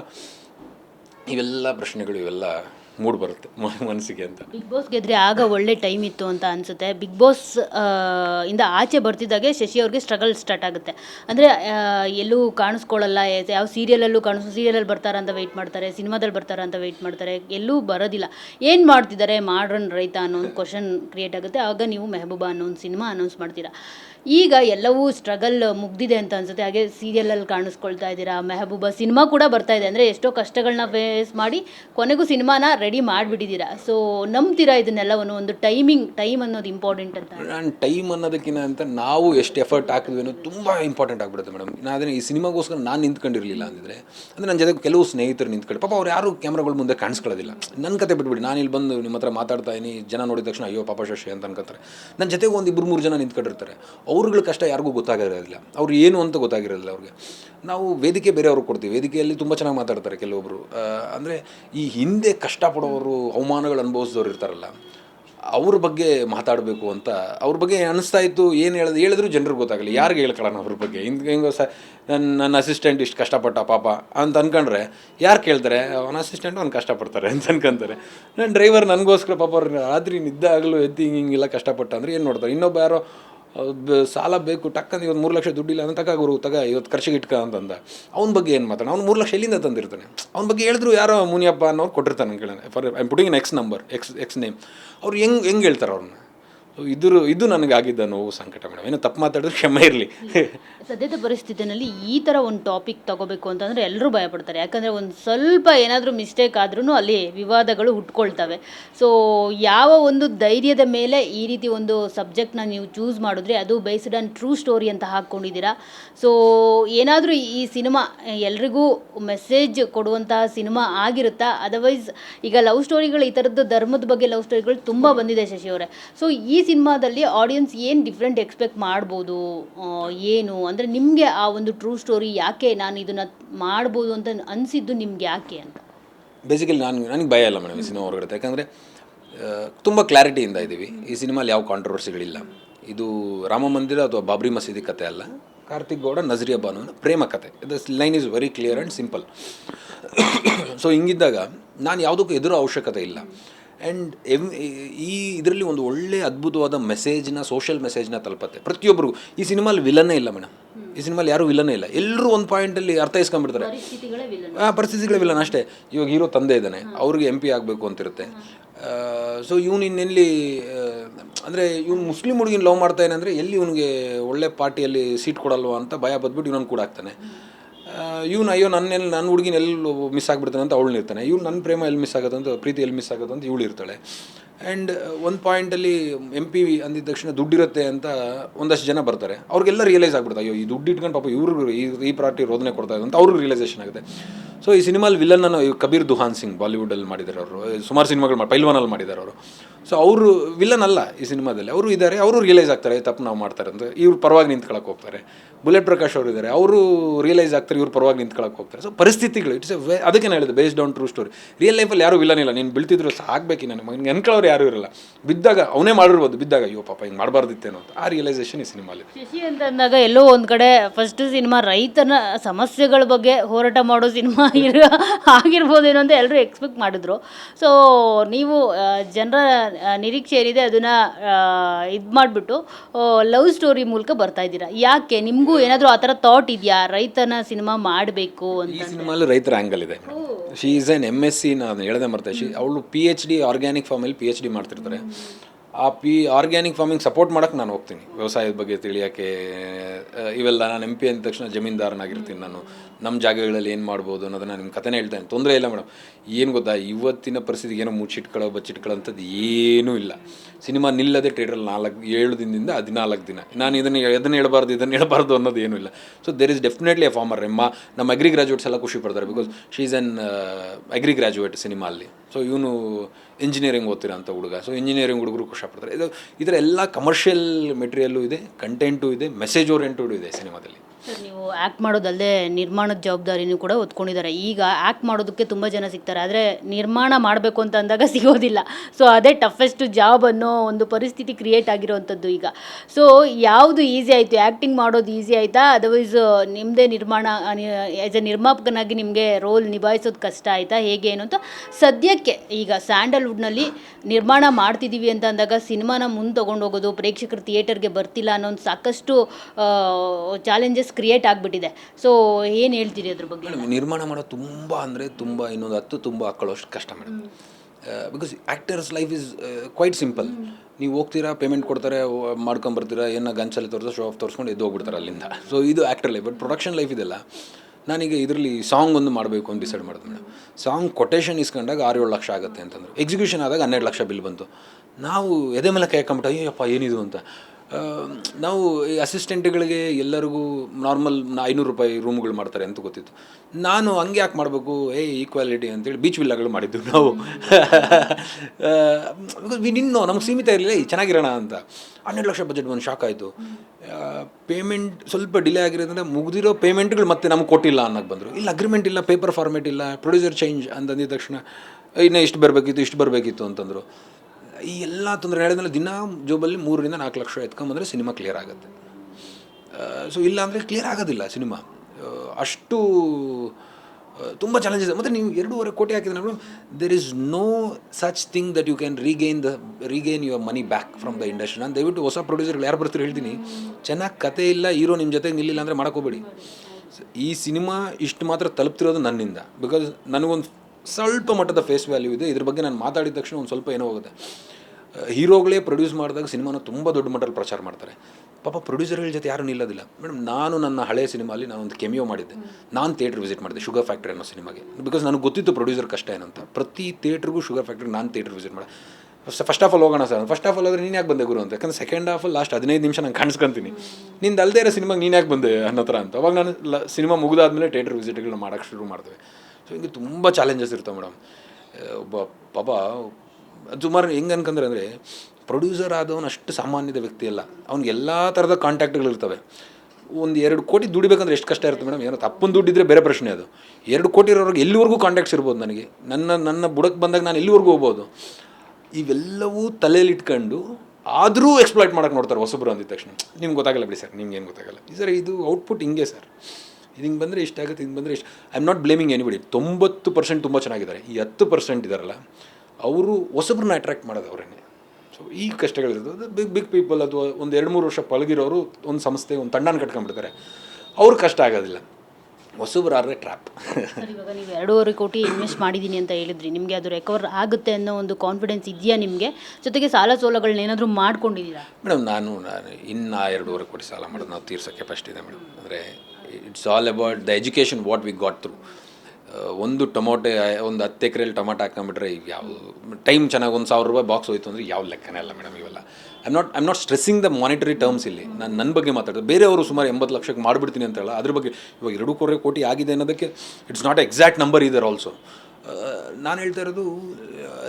ಇವೆಲ್ಲ ಪ್ರಶ್ನೆಗಳು, ಇವೆಲ್ಲ ಮೂಡ್ ಬರುತ್ತೆ ಮನಸ್ಸಿಗೆ ಅಂತ. ಬಿಗ್ ಬಾಸ್ ಗೆದ್ರೆ ಆಗ ಒಳ್ಳೆ ಟೈಮ್ ಇತ್ತು ಅಂತ ಅನ್ಸುತ್ತೆ. ಬಿಗ್ ಬಾಸ್ ಇಂದ ಆಚೆ ಬರ್ತಿದ್ದಾಗೆ ಶಶಿ ಅವ್ರಿಗೆ ಸ್ಟ್ರಗಲ್ ಸ್ಟಾರ್ಟ್ ಆಗುತ್ತೆ. ಅಂದರೆ ಎಲ್ಲೂ ಕಾಣಿಸ್ಕೊಳ್ಳಲ್ಲ ಯಾವ ಸೀರಿಯಲಲ್ಲೂ ಕಾಣಿಸ್, ಸೀರಿಯಲಲ್ಲಿ ಬರ್ತಾರ ಅಂತ ವೆಯ್ಟ್ ಮಾಡ್ತಾರೆ, ಸಿನಿಮಾದಲ್ಲಿ ಬರ್ತಾರ ಅಂತ ವೆಯ್ಟ್ ಮಾಡ್ತಾರೆ, ಎಲ್ಲೂ ಬರೋದಿಲ್ಲ. ಏನು ಮಾಡ್ತಿದ್ದಾರೆ, ಮಾಡ್ರನ್ ರೈತ ಅನ್ನೋ ಒಂದು ಕ್ವಶನ್ ಕ್ರಿಯೇಟ್ ಆಗುತ್ತೆ. ಆಗ ನೀವು ಮೆಹಬೂಬಾ ಅನ್ನೋ ಒಂದು ಸಿನಿಮಾ ಅನೌನ್ಸ್ ಮಾಡ್ತೀರಾ. ಈಗ ಎಲ್ಲವೂ ಸ್ಟ್ರಗಲ್ ಮುಗ್ದಿದೆ ಅಂತ ಅನ್ಸುತ್ತೆ. ಹಾಗೆ ಸೀರಿಯಲಲ್ಲಿ ಕಾಣಿಸ್ಕೊಳ್ತಾ ಇದ್ದೀರಾ? ಮೆಹಬೂಬ ಸಿನಿಮಾ ಕೂಡ ಬರ್ತಾ ಇದೆ. ಅಂದರೆ ಎಷ್ಟೋ ಕಷ್ಟಗಳನ್ನ ಫೇಸ್ ಮಾಡಿ ಕೊನೆಗೂ ಸಿನಿಮಾನ ರೆಡಿ ಮಾಡಿಬಿಟ್ಟಿದ್ದೀರಾ? ಸೊ ನಂಬ್ತೀರಾ ಇದನ್ನೆಲ್ಲವನ್ನು? ಒಂದು ಟೈಮಿಂಗ್ ಟೈಮ್ ಅನ್ನೋದು ಇಂಪಾರ್ಟೆಂಟ್ ಅಂತ. ನಾನು ಟೈಮ್ ಅನ್ನೋದಕ್ಕಿಂತ ಅಂತ ನಾವು ಎಷ್ಟು ಎಫರ್ಟ್ ಹಾಕಿದ್ವಿ ಅನ್ನೋದು ತುಂಬ ಇಂಪಾರ್ಟೆಂಟ್ ಆಗಿಬಿಡುತ್ತೆ ಮೇಡಮ್ ನಾನು ಅದನ್ನು ಈ ಸಿನಿಮಾಗೋಸ್ಕರ ನಾನು ನಿಂತ್ಕೊಂಡಿರಲಿಲ್ಲ ಅಂದಿದ್ರೆ, ಅಂದರೆ ನನ್ನ ಜೊತೆ ಕೆಲವು ಸ್ನೇಹಿತರು ನಿಂತ್ಕೊಂಡು ಪಾಪ ಅವ್ರು ಯಾರು ಕ್ಯಾಮ್ರಾಗಳ ಮುಂದೆ ಕಾಣಿಸ್ಕೊಳ್ಳೋದಿಲ್ಲ. ನನ್ನ ಕತೆ ಬಿಟ್ಬಿಡಿ. ನಾನು ಇಲ್ಲಿ ಬಂದು ನಿಮ್ಮ ಹತ್ರ ಮಾತಾಡ್ತಾ ಇದೀನಿ, ಜನ ನೋಡಿದ ತಕ್ಷಣ, ಅಯ್ಯೋ, ಪಾಪ ಶಶಿ ಅಂತ ಅನ್ಕೋತಾರೆ. ನನ್ನ ಜೊತೆಗೆ ಒಂದು ಇಬ್ಬರು ಮೂರು ಜನ ನಿಂತ್ಕೊಂಡಿರ್ತಾರೆ. ಅವ್ರುಗಳ ಕಷ್ಟ ಯಾರಿಗೂ ಗೊತ್ತಾಗಿರೋದಿಲ್ಲ ಅವ್ರು ಏನು ಅಂತ ಗೊತ್ತಾಗಿರೋದಿಲ್ಲ ಅವ್ರಿಗೆ. ನಾವು ವೇದಿಕೆ ಬೇರೆಯವ್ರಿಗೆ ಕೊಡ್ತೀವಿ. ವೇದಿಕೆಯಲ್ಲಿ ತುಂಬ ಚೆನ್ನಾಗಿ ಮಾತಾಡ್ತಾರೆ ಕೆಲವೊಬ್ಬರು ಅಂದರೆ ಈ ಹಿಂದೆ ಕಷ್ಟಪಡೋರು, ಅವಮಾನಗಳು ಅನುಭವಿಸಿದವ್ರು ಇರ್ತಾರಲ್ಲ, ಅವ್ರ ಬಗ್ಗೆ ಮಾತಾಡಬೇಕು ಅಂತ ಅವ್ರ ಬಗ್ಗೆ ಅನಿಸ್ತಾ ಇತ್ತು, ಏನು ಹೇಳೋದು, ಹೇಳಿದ್ರು ಜನರಿಗೆ ಗೊತ್ತಾಗಲಿ ಯಾರಿಗೆ ಹೇಳ್ಕೊಳ್ಳೋಣ ಅವ್ರ ಬಗ್ಗೆ? ಹಿಂಗೆ ಹೆಂಗೋ ಸ ನನ್ನ ನನ್ನ ಅಸಿಸ್ಟೆಂಟ್ ಇಷ್ಟು ಕಷ್ಟಪಟ್ಟ ಪಾಪ ಅಂತ ಅಂದ್ಕೊಂಡ್ರೆ ಯಾರು ಕೇಳ್ತಾರೆ? ಅವನ ಅಸಿಸ್ಟೆಂಟ್ ಅವ್ನು ಕಷ್ಟಪಡ್ತಾರೆ ಅಂತ ಅನ್ಕೊಂತಾರೆ. ನನ್ನ ಡ್ರೈವರ್ ನನಗೋಸ್ಕರ ಪಾಪ ಅವ್ರು ರಾತ್ರಿ ನಿದ್ದಾಗಲೂ ಎದ್ದು ಹಿಂಗೆ ಹಿಂಗೆಲ್ಲ ಕಷ್ಟಪಟ್ಟ ಅಂದರೆ ಏನು ನೋಡ್ತಾರೆ? ಇನ್ನೊಬ್ಬ ಯಾರೋ ಸಾಲ ಬೇಕು ಟಕ್ಕಂತ ಇವತ್ತು ಮೂರು ಲಕ್ಷ ದುಡ್ಡಿಲ್ಲ ಅಂತ ತಗ ಗುರು, ತಗ, ಇವತ್ತು ಖರ್ಚಿಗೆ ಇಟ್ಕ ಅಂತಂದ. ಅವ್ನ ಬಗ್ಗೆ ಏನು ಮಾತಾಡ ಅವ್ನು ಮೂರು ಲಕ್ಷ ಎಲ್ಲಿಂದ ತಂದಿರ್ತಾನೆ? ಅವ್ನ ಬಗ್ಗೆ ಹೇಳಿದ್ರು ಯಾರೋ ಮುನಿಯಪ್ಪ ಅನ್ನೋರು ಕೊಟ್ಟಿರ್ತಾನೆ ಕೇಳೋಣ. For I putting X number X X name ಅವ್ರು ಹೆಂಗೆ ಹೆಂಗೆ ಹೇಳ್ತಾರೆ ಅವ್ರನ್ನ? ಇದ್ರ, ಇದು ನನಗೆ ಆಗಿದ್ದ ನೋವು ಸಂಕಟ ಮೇಡಮ್. ಏನೋ ತಪ್ಪು ಮಾತಾಡಿದ್ರೆ ಕ್ಷಮೆ ಇರಲಿ. ಸದ್ಯದ ಪರಿಸ್ಥಿತಿನಲ್ಲಿ ಈ ಥರ ಒಂದು ಟಾಪಿಕ್ ತಗೋಬೇಕು ಅಂತಂದರೆ ಎಲ್ಲರೂ ಭಯಪಡ್ತಾರೆ. ಯಾಕಂದರೆ ಒಂದು ಸ್ವಲ್ಪ ಏನಾದರೂ ಮಿಸ್ಟೇಕ್ ಆದ್ರೂ ಅಲ್ಲಿ ವಿವಾದಗಳು ಹುಟ್ಕೊಳ್ತವೆ. ಸೊ ಯಾವ ಒಂದು ಧೈರ್ಯದ ಮೇಲೆ ಈ ರೀತಿ ಒಂದು ಸಬ್ಜೆಕ್ಟ್ನ ನೀವು ಚೂಸ್ ಮಾಡಿದ್ರೆ ಅದು ಬೇಸ್ಡ್ ಆನ್ ಟ್ರೂ ಸ್ಟೋರಿ ಅಂತ ಹಾಕ್ಕೊಂಡಿದ್ದೀರಾ. ಸೊ ಏನಾದರೂ ಈ ಸಿನಿಮಾ, ಎಲ್ರಿಗೂ ಮೆಸೇಜ್ ಕೊಡುವಂತಹ ಸಿನಿಮಾ ಆಗಿರುತ್ತಾ? ಅದರ್ವೈಸ್ ಈಗ ಲವ್ ಸ್ಟೋರಿಗಳು ಈ ಥರದ್ದು ಧರ್ಮದ ಬಗ್ಗೆ ಲವ್ ಸ್ಟೋರಿಗಳು ತುಂಬ ಬಂದಿದೆ ಶಶಿ ಅವರೇ. ಸೊ ಈ ಸಿನಿಮಾದಲ್ಲಿ ಆಡಿಯನ್ಸ್ ಏನು ಡಿಫ್ರೆಂಟ್ ಎಕ್ಸ್ಪೆಕ್ಟ್ ಮಾಡ್ಬೋದು ಏನು ಏನು ಅಂದರೆ ನಿಮಗೆ ಆ ಒಂದು ಟ್ರೂ ಸ್ಟೋರಿ ಯಾಕೆ ನಾನು ಇದನ್ನು ಮಾಡ್ಬೋದು ಅಂತ ಅನಿಸಿದ್ದು ನಿಮ್ಗೆ ಯಾಕೆ ಅಂತ? ಬೇಸಿಕಲಿ ನಾನು, ನನಗೆ ಭಯ ಇಲ್ಲ ಮೇಡಮ್ ಈ ಸಿನಿಮಾ ಹೊರಗಡೆ. ಯಾಕಂದರೆ ತುಂಬ ಕ್ಲಾರಿಟಿಯಿಂದ ಇದ್ದೀವಿ ಈ ಸಿನಿಮಾಲಿ ಯಾವ ಕಾಂಟ್ರವರ್ಸಿಗಳಿಲ್ಲ ಇದು ರಾಮ ಮಂದಿರ ಅಥವಾ ಬಾಬ್ರಿ ಮಸೀದಿ ಕತೆ ಅಲ್ಲ. ಕಾರ್ತಿಕ್ ಗೌಡ, ನಜರಿಯ ಬಾನುವಿನ ಪ್ರೇಮ ಕತೆ. This line is very clear and simple so ಹಿಂಗಿದ್ದಾಗ, ನಾನು ಯಾವುದಕ್ಕೂ ಎದುರು ಅವಶ್ಯಕತೆ ಇಲ್ಲ. ಆ್ಯಂಡ್ ಎಂ ಈ ಇದರಲ್ಲಿ ಒಂದು ಒಳ್ಳೆ ಅದ್ಭುತವಾದ ಮೆಸೇಜ್ನ ಸೋಷಿಯಲ್ ಮೆಸೇಜ್ನ ತಲುಪತ್ತೆ. ಪ್ರತಿಯೊಬ್ಬರು ಈ ಸಿನಿಮಾಲಿ ವಿಲನ್ನೇ ಇಲ್ಲ ಮೇಡಮ್ ಈ ಸಿನಿಮಾಲಿ ಯಾರೂ ವಿಲನ್ನೇ ಇಲ್ಲ. ಎಲ್ಲರೂ ಒಂದು ಪಾಯಿಂಟಲ್ಲಿ ಅರ್ಥೈಸ್ಕೊಂಡ್ಬಿಡ್ತಾರೆ. ಪರಿಸ್ಥಿತಿಗಳೇ ವಿಲನ್ ಆ ಪರಿಸ್ಥಿತಿಗಳೇ ವಿಲನ್ ಅಷ್ಟೇ. ಇವಾಗ ಹೀರೋ ತಂದೆ ಇದ್ದಾನೆ. ಅವ್ರಿಗೆ ಎಂ ಪಿ ಆಗಬೇಕು ಅಂತಿರುತ್ತೆ. ಸೊ ಇವನು ಇನ್ನೆಲ್ಲಿ ಅಂದರೆ ಇವ್ನು ಮುಸ್ಲಿಂ ಹುಡುಗಿನ ಲವ್ ಮಾಡ್ತಾ ಅಂದರೆ ಎಲ್ಲಿ ಇವನಿಗೆ ಒಳ್ಳೆ ಪಾರ್ಟಿಯಲ್ಲಿ ಸೀಟ್ ಕೊಡಲ್ವಾ ಅಂತ ಭಯ ಬದ್ಬಿಟ್ಟು ಇವನನ್ನು ಕೂಡ ಹಾಕ್ತಾನೆ. ಇವನು, ಅಯ್ಯೋ ನನ್ನೆಲ್ಲಿ ನನ್ನ ಹುಡುಗಿನ ಎಲ್ಲಿ ಮಿಸ್ ಆಗಿಬಿಡ್ತಾನೆ ಅಂತ ಅವಳು ಇರ್ತಾನೆ. ಇವ್ನು ನನ್ನ ಪ್ರೇಮ ಎಲ್ಲಿ ಮಿಸ್ ಆಗುತ್ತೆ ಅಂತ ಪ್ರೀತಿ ಎಲ್ಲಿ ಮಿಸ್ ಆಗುತ್ತೆ ಅಂತ ಇವಳು ಇರ್ತಾಳೆ. ಆ್ಯಂಡ್ ಒಂದು ಪಾಯಿಂಟಲ್ಲಿ ಎಂ ಪಿ ಅಂದಿದ ತಕ್ಷಣ ದುಡ್ಡಿರುತ್ತೆ ಅಂತ ಒಂದಷ್ಟು ಜನ ಬರ್ತಾರೆ. ಅವ್ರಿಗೆಲ್ಲ ರಿಯಲೈಸ್ ಆಗ್ಬಿಡ್ತಾರೆ ಅಯ್ಯೋ, ಈ ದುಡ್ಡು ಇಟ್ಕೊಂಡು ಪಾಪ ಇವರು ಈ ಈ ಪ್ರಾಟಿ ರೋದನೆ ಕೊಡ್ತಾ ಅಂತ ಅವ್ರಿಗೆ ರಿಯಲೈಸೇಷನ್ ಆಗುತ್ತೆ. ಸೊ ಈ ಸಿನಿಮಾಲ್ ವಿಲನ್ ಅನ್ನು ಕಬೀರ್ ದುಹಾನ್ ಸಿಂಗ್ ಬಾಲಿವುಡಲ್ಲಿ ಮಾಡಿದ್ದಾರೆ ಅವರು. ಸುಮಾರು ಸಿನಿಮಾಗಳು ಪೈಲ್ವಾನಲ್ಲಿ ಮಾಡಿದ್ದಾರೆ ಅವರು. ಸೊ ಅವರು ವಿಲನ್ ಅಲ್ಲ ಈ ಸಿನಿಮಾದಲ್ಲಿ. ಅವರು ಇದ್ದಾರೆ ಅವರು ರಿಯಲೈಸ್ ಆಗ್ತಾರೆ ತಪ್ಪು ನಾವು ಮಾಡ್ತಾರೆ ಅಂತ. ಇವ್ರು ಪರವಾಗಿ ನಿಂತ್ಕೊಳಕ್ಕೆ ಹೋಗ್ತಾರೆ. ಬುಲೆಟ್ ಪ್ರಕಾಶ್ ಅವರು ಇದ್ದಾರೆ ಅವರು ರಿಯಲೈಸ್ ಆಗ್ತಾರೆ, ಇವ್ರು ಪರವಾಗಿ ನಿಂತ್ಕೊಳಕ್ಕೆ ಹೋಗ್ತಾರೆ. ಸೊ ಪರಿಸ್ಥಿತಿಗಳು ಇಟ್ಸ್ ಎ ವೇ ಅದಕ್ಕೆ ಹೇಳಿದೆ based on true story real ಲೈಫಲ್ಲಿ ಯಾರು ವಿಲನ್ ಇಲ್ಲ. ನೀನು ಬೀಳ್ತಿದ್ರು ಆಗಬೇಕು ನನಗೆ. ಮಗನಿಗೆ ಅನ್ಕೊಳ್ಳೋರು ಯಾರೂ ಇರಲ್ಲ. ಬಿದ್ದಾಗ, ಅವನೇ ಮಾಡಿರ್ಬೋದು. ಬಿದ್ದಾಗ, ಅಯ್ಯೋ, ಪಾಪ, ಹಿಂಗೆ ಮಾಡಬಾರ್ದಿತ್ತೇನೋ ಅಂತ. ಆ ರಿಯಲೈಸೇಷನ್ ಈ ಸಿನಿಮಾಲಿ ಶಶಿ ಅಂತ ಅಂದಾಗ ಎಲ್ಲೋ ಒಂದು ಕಡೆ ಫಸ್ಟ್ ಸಿನಿಮಾ ರೈತನ ಸಮಸ್ಯೆಗಳ ಬಗ್ಗೆ ಹೋರಾಟ ಮಾಡೋ ಸಿನಿಮಾ ಆಗಿರ್ಬೋದೇನೋ ಅಂತ ಎಲ್ಲರೂ ಎಕ್ಸ್ಪೆಕ್ಟ್ ಮಾಡಿದ್ರು. ಸೊ ನೀವು ಜನರ ನಿರೀಕ್ಷೆ ಏನಿದೆ ಅದನ್ನು ಇದು ಮಾಡಿಬಿಟ್ಟು ಲವ್ ಸ್ಟೋರಿ ಮೂಲಕ ಬರ್ತಾ ಇದ್ದೀರಾ? ಯಾಕೆ? ನಿಮಗೂ ಏನಾದರೂ ಆ ಥರ ಥಾಟ್ ಇದೆಯಾ? ರೈತನ ಸಿನಿಮಾ ಮಾಡಬೇಕು ಅಂತ ಈ ಸಿನಿಮಾಲಿ ರೈತರ ಆ್ಯಂಗಲ್ ಇದೆ. She is an M S C ನಾನು ಹೇಳ್ದೆ ಮಾಡ್ತಾ ಶಿ ಅವಳು ಪಿ ಎಚ್ ಡಿ ಆರ್ಗ್ಯಾನಿಕ್ ಫಾರ್ಮಲ್ಲಿ ಪಿ ಎಚ್ ಡಿ ಮಾಡ್ತಿರ್ತಾರೆ. ಆ ಪಿ ಆರ್ಗ್ಯಾನಿಕ್ ಫಾರ್ಮಿಂಗ್ ಸಪೋರ್ಟ್ ಮಾಡೋಕ್ಕೆ ನಾನು ಹೋಗ್ತೀನಿ. ವ್ಯವಸಾಯದ ಬಗ್ಗೆ ತಿಳಿಯೋಕ್ಕೆ ಇವೆಲ್ಲ ನಾನು ಎಂ ಪಿ ಅಂದ ತಕ್ಷಣ ಜಮೀನ್ದಾರನಾಗಿರ್ತೀನಿ ನಾನು. ನಮ್ಮ ಜಾಗಗಳಲ್ಲಿ ಏನು ಮಾಡ್ಬೋದು ಅನ್ನೋದನ್ನ ನಿಮ್ಮ ಕಥೆನೇ ಹೇಳ್ತೇನೆ. ತೊಂದರೆ ಇಲ್ಲ ಮೇಡಮ್. ಏನು ಗೊತ್ತಾ, ಇವತ್ತಿನ ಪರಿಸ್ಥಿತಿಗೆ ಏನೋ ಮುಚ್ಚಿಟ್ಕೊಳ್ಳೋ, ಬಚ್ಚಿಟ್ಕೊಳ್ಳೋ ಅಂಥದ್ದು ಏನೂ ಇಲ್ಲ. ಸಿನಿಮಾ ನಿಲ್ಲದೆ ಥಿಯೇಟ್ರಲ್ಲಿ ನಾಲ್ಕು, ಏಳು ದಿನದಿಂದ ಹದಿನಾಲ್ಕು ದಿನ. ನಾನು ಇದನ್ನು ಅದನ್ನು ಹೇಳಬಾರ್ದು, ಇದನ್ನು ಹೇಳಬಾರ್ದು ಅನ್ನೋದು ಏನೂ ಇಲ್ಲ. So there is definitely a farmer ಎಮ್ಮ, ನಮ್ಮ ಅಗ್ರಿ ಗ್ರಾಜುಯೇಟ್ಸ್ ಎಲ್ಲ ಖುಷಿ ಪಡ್ತಾರೆ because she is agri graduate cinema ಅಲ್ಲಿ ಸೊ ಇವನು ಇಂಜಿನಿಯರಿಂಗ್ ಓದ್ತೀರಂಥ ಹುಡುಗ. ಸೊ ಇಂಜಿನಿಯರಿಂಗ್ ಹುಡುಗರು ಖುಷಿಪಡ್ತಾರೆ. ಇದು ಇದರ ಎಲ್ಲ ಕಮರ್ಷಿಯಲ್ ಮೆಟೀರಿಯಲ್ಲು ಇದೆ ಕಂಟೆಂಟು ಇದೆ ಮೆಸೇಜ್ ಓರಿಯೆಂಟೆಡ್ ಇದೆ ಸಿನಿಮಾದಲ್ಲಿ. ಸರ್, ನೀವು ಆ್ಯಕ್ಟ್ ಮಾಡೋದಲ್ಲದೆ ನಿರ್ಮಾಣದ ಜವಾಬ್ದಾರಿನೂ ಕೂಡ ಹೊತ್ಕೊಂಡಿದ್ದಾರೆ. ಈಗ ಆ್ಯಕ್ಟ್ ಮಾಡೋದಕ್ಕೆ ತುಂಬ ಜನ ಸಿಗ್ತಾರೆ, ಆದರೆ ನಿರ್ಮಾಣ ಮಾಡಬೇಕು ಅಂತ ಅಂದಾಗ ಸಿಗೋದಿಲ್ಲ. ಸೊ ಅದೇ ಟಫೆಸ್ಟ್ ಜಾಬ್ ಅನ್ನೋ ಒಂದು ಪರಿಸ್ಥಿತಿ ಕ್ರಿಯೇಟ್ ಆಗಿರೋವಂಥದ್ದು ಈಗ. ಸೊ ಯಾವುದು ಈಸಿ ಆಯಿತು? ಆ್ಯಕ್ಟಿಂಗ್ ಮಾಡೋದು ಈಸಿ ಆಯಿತಾ? ಅದರ್ವೈಸ್ ನಿಮ್ಮದೇ ನಿರ್ಮಾಣ ಆ್ಯಸ್ ಎ ನಿರ್ಮಾಪಕನಾಗಿ ನಿಮಗೆ ರೋಲ್ ನಿಭಾಯಿಸೋದು ಕಷ್ಟ ಆಯಿತಾ? ಹೇಗೆ ಏನು ಅಂತ ಸದ್ಯಕ್ಕೆ ಈಗ ಸ್ಯಾಂಡಲ್ವುಡ್ನಲ್ಲಿ ನಿರ್ಮಾಣ ಮಾಡ್ತಿದ್ದೀವಿ ಅಂತ ಅಂದಾಗ ಸಿನಿಮಾನ ಮುಂದೆ ತೊಗೊಂಡು ಹೋಗೋದು, ಪ್ರೇಕ್ಷಕರು ಥಿಯೇಟರ್ಗೆ ಬರ್ತಿಲ್ಲ ಅನ್ನೋ ಒಂದು ಸಾಕಷ್ಟು ಚಾಲೆಂಜಸ್ ಕ್ರಿಯೇಟ್ ಆಗಿಬಿಟ್ಟಿದೆ. ಸೊ ಏನು ಹೇಳ್ತೀರಿ ಅದ್ರ ಬಗ್ಗೆ? ನಿರ್ಮಾಣ ಮಾಡೋದು ತುಂಬ ಅಂದರೆ ತುಂಬ ಇನ್ನೊಂದು ಹತ್ತು ತುಂಬ ಹಾಕೊಳ್ಳೋಷ್ಟು ಕಷ್ಟ madam. Because actors life is quite simple ನೀವು ಹೋಗ್ತೀರಾ ಪೇಮೆಂಟ್ ಕೊಡ್ತಾರೆ ಮಾಡ್ಕೊಂಬರ್ತೀರಾ ಏನೋ ಗಂಚಲ್ಲಿ ತೋರಿಸೋ ಶೋ ಆಫ್ ತೋರಿಸ್ಕೊಂಡು ಎದ್ದು ಹೋಗ್ಬಿಡ್ತಾರೆ ಅಲ್ಲಿಂದ. ಸೊ ಇದು actor life but production life ಇದೆಲ್ಲ ನಾನೀಗ ಇದರಲ್ಲಿ ಸಾಂಗ್ ಒಂದು ಮಾಡಬೇಕು ಅಂತ ಡಿಸೈಡ್ ಮಾಡಿದೆ ಮೇಡಮ್. ಸಾಂಗ್ ಕೊಟೇಷನ್ ಇಸ್ಕೊಂಡಾಗ ಆರು ಏಳು ಲಕ್ಷ ಆಗುತ್ತೆ ಅಂತಂದ್ರೆ. ಎಕ್ಸಿಕ್ಯೂಷನ್ ಆದಾಗ ಹನ್ನೆರಡು ಲಕ್ಷ ಬಿಲ್ ಬಂತು. ನಾವು ಎದೆ ಮೇಲೆ ಕೈ ಹಾಕೊಂಬಿಟ್ಟು ಅಯ್ಯಪ್ಪ ಏನಿದು? ಅಂತ. ನಾವು ಈ ಅಸಿಸ್ಟೆಂಟ್ಗಳಿಗೆ ಎಲ್ಲರಿಗೂ ನಾರ್ಮಲ್ ಐನೂರು ರೂಪಾಯಿ ರೂಮ್ಗಳು ಮಾಡ್ತಾರೆ ಅಂತ ಗೊತ್ತಿತ್ತು. ನಾನು ಹಂಗೆ ಯಾಕೆ ಮಾಡಬೇಕು? ಏ ಈಕ್ವಾಲಿಟಿ ಅಂತೇಳಿ ಬೀಚ್ ವಿಲ್ಲಾಗಳು ಮಾಡಿದ್ದು ನಾವು. ವಿ ನಿನ್ನೋ ನಮ್ಗೆ ಸೀಮಿತ ಇರಲಿಲ್ಲ ಚೆನ್ನಾಗಿರೋಣ ಅಂತ. ಹನ್ನೆರಡು ಲಕ್ಷ ಬಜೆಟ್ ಒಂದು ಶಾಕ್ ಆಯಿತು. ಪೇಮೆಂಟ್ ಸ್ವಲ್ಪ ಡಿಲೇ ಆಗಿರೋದಂದ್ರೆ ಮುಗಿದಿರೋ ಪೇಮೆಂಟ್ಗಳು ಮತ್ತೆ ನಮ್ಗೆ ಕೊಟ್ಟಿಲ್ಲ ಅನ್ನೋಕ್ಕೆ ಬಂದರು. ಇಲ್ಲ ಅಗ್ರಿಮೆಂಟ್ ಇಲ್ಲ ಪೇಪರ್ ಫಾರ್ಮೆಟ್ ಇಲ್ಲ ಪ್ರೊಡ್ಯೂಸರ್ ಚೇಂಜ್ ಅಂತಂದಿದ ತಕ್ಷಣ, ಇನ್ನೂ ಇಷ್ಟು ಬರಬೇಕಿತ್ತು ಇಷ್ಟು ಬರಬೇಕಿತ್ತು ಅಂತಂದರು. ಈ ಎಲ್ಲ ತೊಂದರೆ ಹೇಳಿದ್ಮೇಲೆ ದಿನ ಜೋಬಲ್ಲಿ ಮೂರರಿಂದ ನಾಲ್ಕು ಲಕ್ಷ ಎತ್ಕೊಂಬಂದರೆ ಸಿನಿಮಾ ಕ್ಲಿಯರ್ ಆಗುತ್ತೆ. ಸೊ ಇಲ್ಲ ಅಂದರೆ ಕ್ಲಿಯರ್ ಆಗೋದಿಲ್ಲ ಸಿನಿಮಾ. ಅಷ್ಟು ತುಂಬ ಚಾಲೆಂಜಸ್ ಮತ್ತು ನೀವು ಎರಡೂವರೆ ಕೋಟಿ ಹಾಕಿದ್ರೆ there is no such thing that you can regain the regain your money back from the industry ನಾನು ದಯವಿಟ್ಟು ಹೊಸ ಪ್ರೊಡ್ಯೂಸರ್ಗಳು ಯಾರು ಬರ್ತೀರಿ ಹೇಳ್ತೀನಿ. ಚೆನ್ನಾಗಿ ಕತೆ ಇಲ್ಲ, ಹೀರೋ ನಿಮ್ಮ ಜೊತೆ ನಿಲ್ಲಿಲ್ಲ ಅಂದರೆ ಮಾಡೋಕ್ಕೋಬೇಡಿ ಈ ಸಿನಿಮಾ ಇಷ್ಟು ಮಾತ್ರ ತಲುಪ್ತಿರೋದು ನನ್ನಿಂದ. ಬಿಕಾಸ್ ನನಗೊಂದು ಸ್ವಲ್ಪ ಮಟ್ಟದ ಫೇಸ್ ವ್ಯಾಲ್ಯೂ ಇದೆ. ಇದ್ರ ಬಗ್ಗೆ ನಾನು ಮಾತಾಡಿದ ತಕ್ಷಣ ಒಂದು ಸ್ವಲ್ಪ ಏನೋ ಹೋಗುತ್ತೆ ಹೀರೋಗಳೇ ಪ್ರೊಡ್ಯೂಸ್ ಮಾಡಿದಾಗ ಸಿನಿಮಾನ ತುಂಬ ದೊಡ್ಡ ಮಟ್ಟದಲ್ಲಿ ಪ್ರಚಾರ ಮಾಡ್ತಾರೆ. ಪಾಪ ಪ್ರೊಡ್ಯೂಸರ್ಗಳ ಜೊತೆ ಯಾರೂ ನಿಲ್ಲೋದಿಲ್ಲ. ಮೇಡಮ್ ನಾನು ನನ್ನ ಹಳೆ ಸಿನಿಮಾಲಿ ನಾನು ಒಂದು ಕೆಮಿಯೋ ಮಾಡಿದ್ದೆ. ನಾನು ಥಿಯೇಟ್ರ್ ವಿಸಿಟ್ ಮಾಡಿದೆ ಶುಗರ್ ಫ್ಯಾಕ್ಟ್ರಿ ಅನ್ನೋ ಸಿನಿಮಾಗೆ. ಬಿಕಾಸ್ ನನಗೆ ಗೊತ್ತಿತ್ತು ಪ್ರೊಡ್ಯೂಸರ್ ಕಷ್ಟ ಏನಂತ. ಪ್ರತಿ ಥಿಯೇಟ್ರಿಗೂ ಶುಗರ್ ಫ್ಯಾಕ್ಟ್ರಿ ನಾನು ಥಿಯೇಟ್ರ್ ವಿಸಿಟ್ ಮಾಡಿ. ಫಸ್ಟ್ ಆಫ್ ಆಲ್ ಹೋಗೋಣ ಸರ್. ಫಸ್ಟ್ ಆಫ್ ಆಲ್ ಆದರೆ ನೀನು ಯಾಕೆ ಬಂದೆ ಗುರು ಅಂತ. ಯಾಕಂದ್ರೆ ಸೆಕೆಂಡ್ ಆಫ್ ಲಾಸ್ಟ್ ಹದಿನೈದು ನಿಮಿಷ ನಾನು ಕಾಣಿಸ್ಕೊಂತೀನಿ. ನಿಂದು ಅಲ್ಲದೆ ಇರೋ ಸಿನಿಮಾಗೆ ನೀನು ಯಾಕೆ ಬಂದೆ ಅನ್ನೋ ಥರ ಅಂತ. ಅವಾಗ ನಾನು ಸಿನಿಮಾ ಮುಗಿದಾದ್ಮೇಲೆ ಥಿಯೇಟ್ರ್ ವಿಸಿಟ್ಗಳನ್ನ ಮಾಡೋಕ್ಕೆ ಶುರು ಮಾಡ್ತೇವೆ. ಸೊ ಹಿಂಗೆ ತುಂಬ ಚಾಲೆಂಜಸ್ ಇರ್ತವೆ ಮೇಡಮ್ ಒಬ್ಬ ಪಾಪ ಸುಮಾರು ಹೆಂಗೆ ಅನ್ಕಂದ್ರೆ ಅಂದರೆ ಪ್ರೊಡ್ಯೂಸರ್ ಆದವನು ಅಷ್ಟು ಸಾಮಾನ್ಯದ ವ್ಯಕ್ತಿ ಅಲ್ಲ. ಅವ್ನಿಗೆ ಎಲ್ಲ ಥರದ ಕಾಂಟ್ಯಾಕ್ಟ್ಗಳು ಇರ್ತವೆ. ಒಂದು ಎರಡು ಕೋಟಿ ದುಡಿಬೇಕಂದ್ರೆ ಎಷ್ಟು ಕಷ್ಟ ಇರುತ್ತೆ ಮೇಡಮ್ ಏನೋ ತಪ್ಪನ್ನು ದುಡ್ಡಿದ್ರೆ ಬೇರೆ ಪ್ರಶ್ನೆ ಅದು. ಎರಡು ಕೋಟಿ ಇರೋರಿಗೆ ಎಲ್ಲಿವರೆಗೂ ಕಾಂಟ್ಯಾಕ್ಟ್ಸ್ ಇರ್ಬೋದು ನನಗೆ. ನನ್ನ ನನ್ನ ಬುಡಕ್ಕೆ ಬಂದಾಗ ನಾನು ಎಲ್ಲಿವರೆಗೂ ಹೋಗ್ಬೋದು. ಇವೆಲ್ಲವೂ ತಲೆಯಲ್ಲಿ ಇಟ್ಕೊಂಡು ಆದರೂ ಎಕ್ಸ್ಪ್ಲಾಯ್ಟ್ ಮಾಡೋಕ್ಕೆ ನೋಡ್ತಾರೆ ಹೊಸಬ್ರು ಅಂದಿದ ತಕ್ಷಣ. ನಿಮ್ಗೆ ಗೊತ್ತಾಗಲ್ಲ ಬಿಡಿ ಸರ್, ನಿಮ್ಗೆ ಏನು ಗೊತ್ತಾಗಲ್ಲ. ಸರ್ ಇದು ಔಟ್ಪುಟ್ ಹಿಂಗೆ ಸರ್. ಹಿಂಗೆ ಬಂದರೆ ಇಷ್ಟ ಆಗುತ್ತೆ ಹಿಂಗೆ ಬಂದರೆ ಇಷ್ಟ. I am not blaming anybody ತೊಂಬತ್ತು ಪರ್ಸೆಂಟ್ ತುಂಬ ಚೆನ್ನಾಗಿದ್ದಾರೆ. ಈ ಹತ್ತು ಪರ್ಸೆಂಟ್ ಇದ್ದಾರಲ್ಲ ಅವರು ಹೊಸಬ್ರನ್ನ ಅಟ್ರಾಕ್ಟ್ ಮಾಡೋದು ಅವರೇನೆ. ಸೊ ಈ ಕಷ್ಟಗಳಿರ್ತದೆ ಬಿಗ್ ಬಿಗ್ ಪೀಪಲ್ ಅಥವಾ ಒಂದು ಎರಡು ಮೂರು ವರ್ಷ ಪಳಗಿರೋರು ಒಂದು ಸಂಸ್ಥೆ ಒಂದು ತಂಡನ ಕಟ್ಕೊಂಡ್ಬಿಡ್ತಾರೆ. ಅವ್ರು ಕಷ್ಟ ಆಗೋದಿಲ್ಲ. ಹೊಸಬ್ರಾದ್ರೆ ಟ್ರ್ಯಾಪ್ ಇವಾಗ ನೀವು ಎರಡೂವರೆ ಕೋಟಿ ಇನ್ವೆಸ್ಟ್ ಮಾಡಿದ್ದೀನಿ ಅಂತ ಹೇಳಿದ್ರಿ. ನಿಮಗೆ ಅದು ರೆಕವರ್ ಆಗುತ್ತೆ ಅನ್ನೋ ಒಂದು ಕಾನ್ಫಿಡೆನ್ಸ್ ಇದೆಯಾ ನಿಮಗೆ? ಜೊತೆಗೆ ಸಾಲ ಸೋಲಗಳನ್ನ ಏನಾದರೂ ಮಾಡ್ಕೊಂಡಿದ್ದೀರಾ? ಮೇಡಮ್ ನಾನು ನಾನು ಇನ್ನು ಎರಡೂವರೆ ಕೋಟಿ ಸಾಲ ಮಾಡೋದು ನಾವು ತೀರ್ಸೋ ಕೆಪಾಸಿಟಿ ಇದೆ ಮೇಡಮ್. ಅಂದರೆ it's all about the education what we got through ಒಂದು ಟೊಮೊಟೊ, ಒಂದು ಹತ್ತು ಎಕರೆಯಲ್ಲಿ ಟೊಮೊಟೊ ಹಾಕೊಂಡ್ಬಿಟ್ರೆ ಈಗ ಯಾವ ಟೈಮ್ ಚೆನ್ನಾಗಿ ಒಂದು ಸಾವಿರ ರೂಪಾಯಿ ಬಾಕ್ಸ್ ಹೋಯ್ತು ಅಂದರೆ ಯಾವ ಲೆಕ್ಕನೇ ಇಲ್ಲ ಮೇಡಮ್ ಇವೆಲ್ಲ. I not I not stressing the monetary terms ಇಲ್ಲಿ. ನಾನು ನನ್ನ ಬಗ್ಗೆ ಮಾತಾಡೋದು. ಬೇರೆಯವರು ಸುಮಾರು ಎಂಬತ್ತು ಲಕ್ಷಕ್ಕೆ ಮಾಡಿಬಿಡ್ತೀನಿ ಅಂತ ಅದ್ರ ಬಗ್ಗೆ ಇವಾಗ ಎರಡೂವರೆ ಕೋಟಿ ಆಗಿದೆ ಅನ್ನೋದಕ್ಕೆ it's not exact number either also ನಾನು ಹೇಳ್ತಾ ಇರೋದು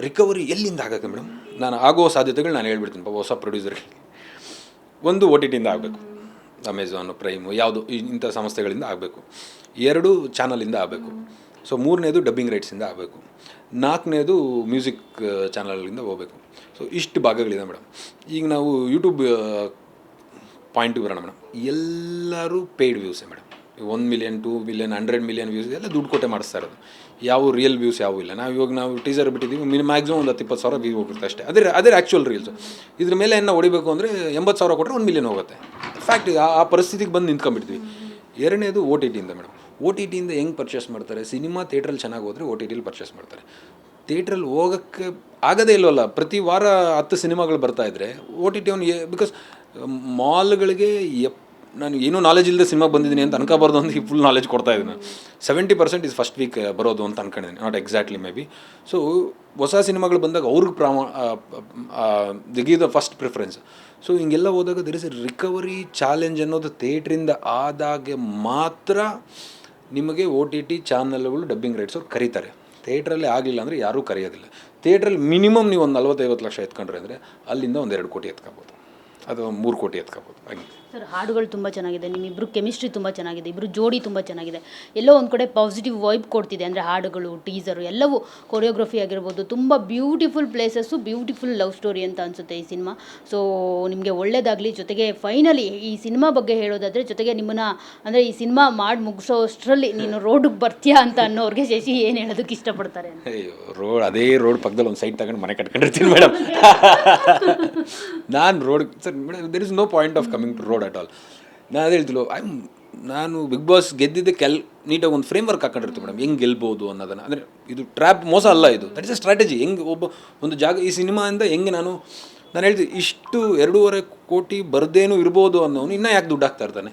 ರಿಕವರಿ ಎಲ್ಲಿಂದ ಆಗತ್ತೆ ಮೇಡಮ್ ನಾನು ಆಗೋ ಸಾಧ್ಯತೆಗಳು ನಾನು ಹೇಳ್ಬಿಡ್ತೀನಿ ಹೊಸ ಪ್ರೊಡ್ಯೂಸರ್ಗೆ ಒಂದು ಓ ಟಿ ಟಿಯಿಂದ ಆಗಬೇಕು. ಅಮೆಝಾನು ಪ್ರೈಮು ಯಾವುದು ಇಂಥ ಸಂಸ್ಥೆಗಳಿಂದ ಆಗಬೇಕು. ಎರಡು ಚಾನಲಿಂದ ಆಗಬೇಕು. ಸೊ ಮೂರನೇದು ಡಬ್ಬಿಂಗ್ ರೈಟ್ಸಿಂದ ಆಗಬೇಕು. ನಾಲ್ಕನೇದು ಮ್ಯೂಸಿಕ್ ಚಾನಲ್ಗಳಿಂದ ಹೋಗಬೇಕು. ಸೊ ಇಷ್ಟು ಭಾಗಗಳಿದೆ ಮೇಡಮ್. ಈಗ ನಾವು ಯೂಟ್ಯೂಬ್ ಪಾಯಿಂಟಿಗೆ ಬರೋಣ ಮೇಡಮ್. ಎಲ್ಲರೂ paid ವ್ಯೂಸೇ madam. One million two million hundred million views ಎಲ್ಲ ದುಡ್ಡು ಕೊಟ್ಟೆ ಮಾಡಿಸ್ತಾ ಇರೋದು. ಯಾವ ರಿಯಲ್ ವ್ಯೂಸ್ ಯಾವ ಇಲ್ಲ. ನಾವು ಇವಾಗ ನಾವು ಟೀಸರ್ ಬಿಟ್ಟಿದ್ದೀವಿ, ಮಿನಿ ಮ್ಯಾಕ್ಸಿಮಮ್ ಒಂದು ಹತ್ತು, ಇಪ್ಪತ್ತು ಸಾವಿರ ವ್ಯೂ ಹೋಗುತ್ತೆ ಅಷ್ಟೇ. ಅದೇ ಅದೇ ಆ್ಯಕ್ಚುಯಲ್ ರೀಲ್ಸು ಇದ್ರ ಮೇಲೆ ಏನೋ ಹೊಡಿಬೇಕು ಅಂದರೆ ಎಂಬತ್ತು ಸಾವಿರ ಕೊಟ್ಟರೆ ಒಂದು ಮಿಲಿಯನ್ ಹೋಗುತ್ತೆ. ಫ್ಯಾಕ್ಟ್ ಆ ಪರಿಸ್ಥಿತಿಗೆ ಬಂದು ನಿಂತ್ಕೊಂಡ್ಬಿಡ್ತೀವಿ. ಎರಡನೇದು ಓ ಟಿ ಟಿಯಿಂದ ಮೇಡಮ್. ಓ ಟಿ ಟಿಯಿಂದ ಹೆಂಗೆ ಪರ್ಚೇಸ್ ಮಾಡ್ತಾರೆ? ಸಿನಿಮಾ ಥಿಯೇಟ್ರಲ್ಲಿ ಚೆನ್ನಾಗಿ ಹೋದರೆ ಓ ಟಿ ಟಿಲಿ ಪರ್ಚೇಸ್ ಮಾಡ್ತಾರೆ. ಥಿಯೇಟ್ರಲ್ಲಿ ಹೋಗೋಕ್ಕೆ ಆಗದೇ ಇಲ್ವಲ್ಲ, ಪ್ರತಿ ವಾರ ಹತ್ತು ಸಿನಿಮಾಗಳು ಬರ್ತಾ ಇದ್ದರೆ ಓ ಟಿ ಟಿ ಅವ್ನು ಬಿಕಾಸ್ ಮಾಲ್ಗಳಿಗೆ ಎಪ್, ನಾನು ಏನೂ ನಾಲೆಜ್ ಇಲ್ಲದೆ ಸಿನಿಮಾ ಬಂದಿದ್ದೀನಿ ಅಂತ ಅನ್ಕೋಬಾರ್ದು ಅಂತ ಫುಲ್ ನಾಲೆಜ್ ಕೊಡ್ತಾ ಇದ್ದೀನಿ. Seventy percent is first week ಬರೋದು ಅಂತ ಅನ್ಕೊಂಡಿದ್ದೀನಿ. Not exactly maybe so ಹೊಸ ಸಿನಿಮಾಗಳು ಬಂದಾಗ ಅವ್ರಿಗೆ from the first preference so ಹಿಂಗೆಲ್ಲ ಹೋದಾಗ there is a recovery challenge ಅನ್ನೋದು ಥಿಯೇಟ್ರಿಂದ ಆದಾಗೆ ಮಾತ್ರ ನಿಮಗೆ ಓ ಟಿ ಟಿ ಚಾನಲ್ಗಳು ಡಬ್ಬಿಂಗ್ ರೈಟ್ಸ್ ಅವ್ರು ಕರೀತಾರೆ. ಥಿಯೇಟ್ರಲ್ಲಿ ಆಗಲಿಲ್ಲ ಅಂದರೆ ಯಾರೂ ಕರೆಯೋದಿಲ್ಲ. ಥಿಯೇಟ್ರಲ್ಲಿ ಮಿನಿಮಮ್ ನೀವು ಒಂದು ನಲ್ವತ್ತೈವತ್ತು ಲಕ್ಷ ಎತ್ಕೊಂಡ್ರೆ ಅಂದರೆ ಅಲ್ಲಿಂದ ಒಂದೆರಡು ಕೋಟಿ ಎತ್ಕೋಬೋದು. ಅದು ಮೂರು ಕೋಟಿ ಎತ್ಕೋಬೋದು. ಹಾಗೆ. ಸರ್ ಹಾಡುಗಳು ತುಂಬ ಚೆನ್ನಾಗಿದೆ. ನಿಮ್ಮಿಬ್ಬರು ಕೆಮಿಸ್ಟ್ರಿ ತುಂಬ ಚೆನ್ನಾಗಿದೆ. ಇಬ್ಬರು ಜೋಡಿ ತುಂಬ ಚೆನ್ನಾಗಿದೆ. ಎಲ್ಲೋ ಒಂದು ಕಡೆ ಪಾಸಿಟಿವ್ ವೈಬ್ ಕೊಡ್ತಿದೆ. ಅಂದರೆ ಹಾಡುಗಳು ಟೀಸರು ಎಲ್ಲವೂ ಕೊರಿಯೋಗ್ರಫಿ ಆಗಿರ್ಬೋದು. ತುಂಬ beautiful places beautiful love story ಅಂತ ಅನಿಸುತ್ತೆ ಈ ಸಿನಿಮಾ. ಸೊ ನಿಮಗೆ ಒಳ್ಳೆಯದಾಗಲಿ ಜೊತೆಗೆ ಫೈನಲಿ ಈ ಸಿನಿಮಾ ಬಗ್ಗೆ ಹೇಳೋದಾದರೆ ಜೊತೆಗೆ ನಿಮ್ಮನ್ನು ಅಂದರೆ ಈ ಸಿನಿಮಾ ಮಾಡಿ ಮುಗಿಸೋಷ್ಟರಲ್ಲಿ ನೀನು ರೋಡಿಗೆ ಬರ್ತೀಯಾ ಅಂತ ಅನ್ನೋರಿಗೆ ಶಶಿ ಏನು ಹೇಳೋದಕ್ಕೆ ಇಷ್ಟಪಡ್ತಾರೆ? ಅಯ್ಯೋ ರೋಡ್ ಅದೇ ರೋಡ್ ಪಕ್ಕದಲ್ಲಿ ಒಂದು ಸೈಡ್ ತಗೊಂಡು ಮನೆ ಕಟ್ಕೊಂಡಿರ್ತೀನಿ ಮೇಡಮ್ ನಾನು road sir madam there is no point of coming to road at all ನಾನು ಅದೇ ಹೇಳ್ತಿಲ್ಲ ಐ ನಾನು ಬಿಗ್ ಬಾಸ್ ಗೆದ್ದಿದ್ದೆ ಕೆಲ್, ನೀಟಾಗಿ ಒಂದು ಫ್ರೇಮ್ ವರ್ಕ್ ಹಾಕೊಂಡಿರ್ತೀವಿ ಮೇಡಮ್ ಹೆಂಗೆ ಗೆಲ್ಬೋದು ಅನ್ನೋದನ್ನು. ಅಂದರೆ ಇದು ಟ್ರ್ಯಾಪ್ ಮೋಸ ಅಲ್ಲ ಇದು. ದಟ್ ಇಸ್ ಅ ಸ್ಟ್ರಾಟಜಿ ಹೆಂಗೆ ಒಬ್ಬ, ಒಂದು ಜಾಗ, ಈ ಸಿನಿಮಾದಿಂದ ಹೆಂಗೆ ನಾನು ನಾನು ಹೇಳ್ತೀನಿ ಇಷ್ಟು ಎರಡೂವರೆ ಕೋಟಿ ಬರ್ದೇನು ಇರ್ಬೋದು ಅನ್ನೋನು ಇನ್ನೂ ಯಾಕೆ ದುಡ್ಡು ಹಾಕ್ತಾ ಇರ್ತಾನೆ?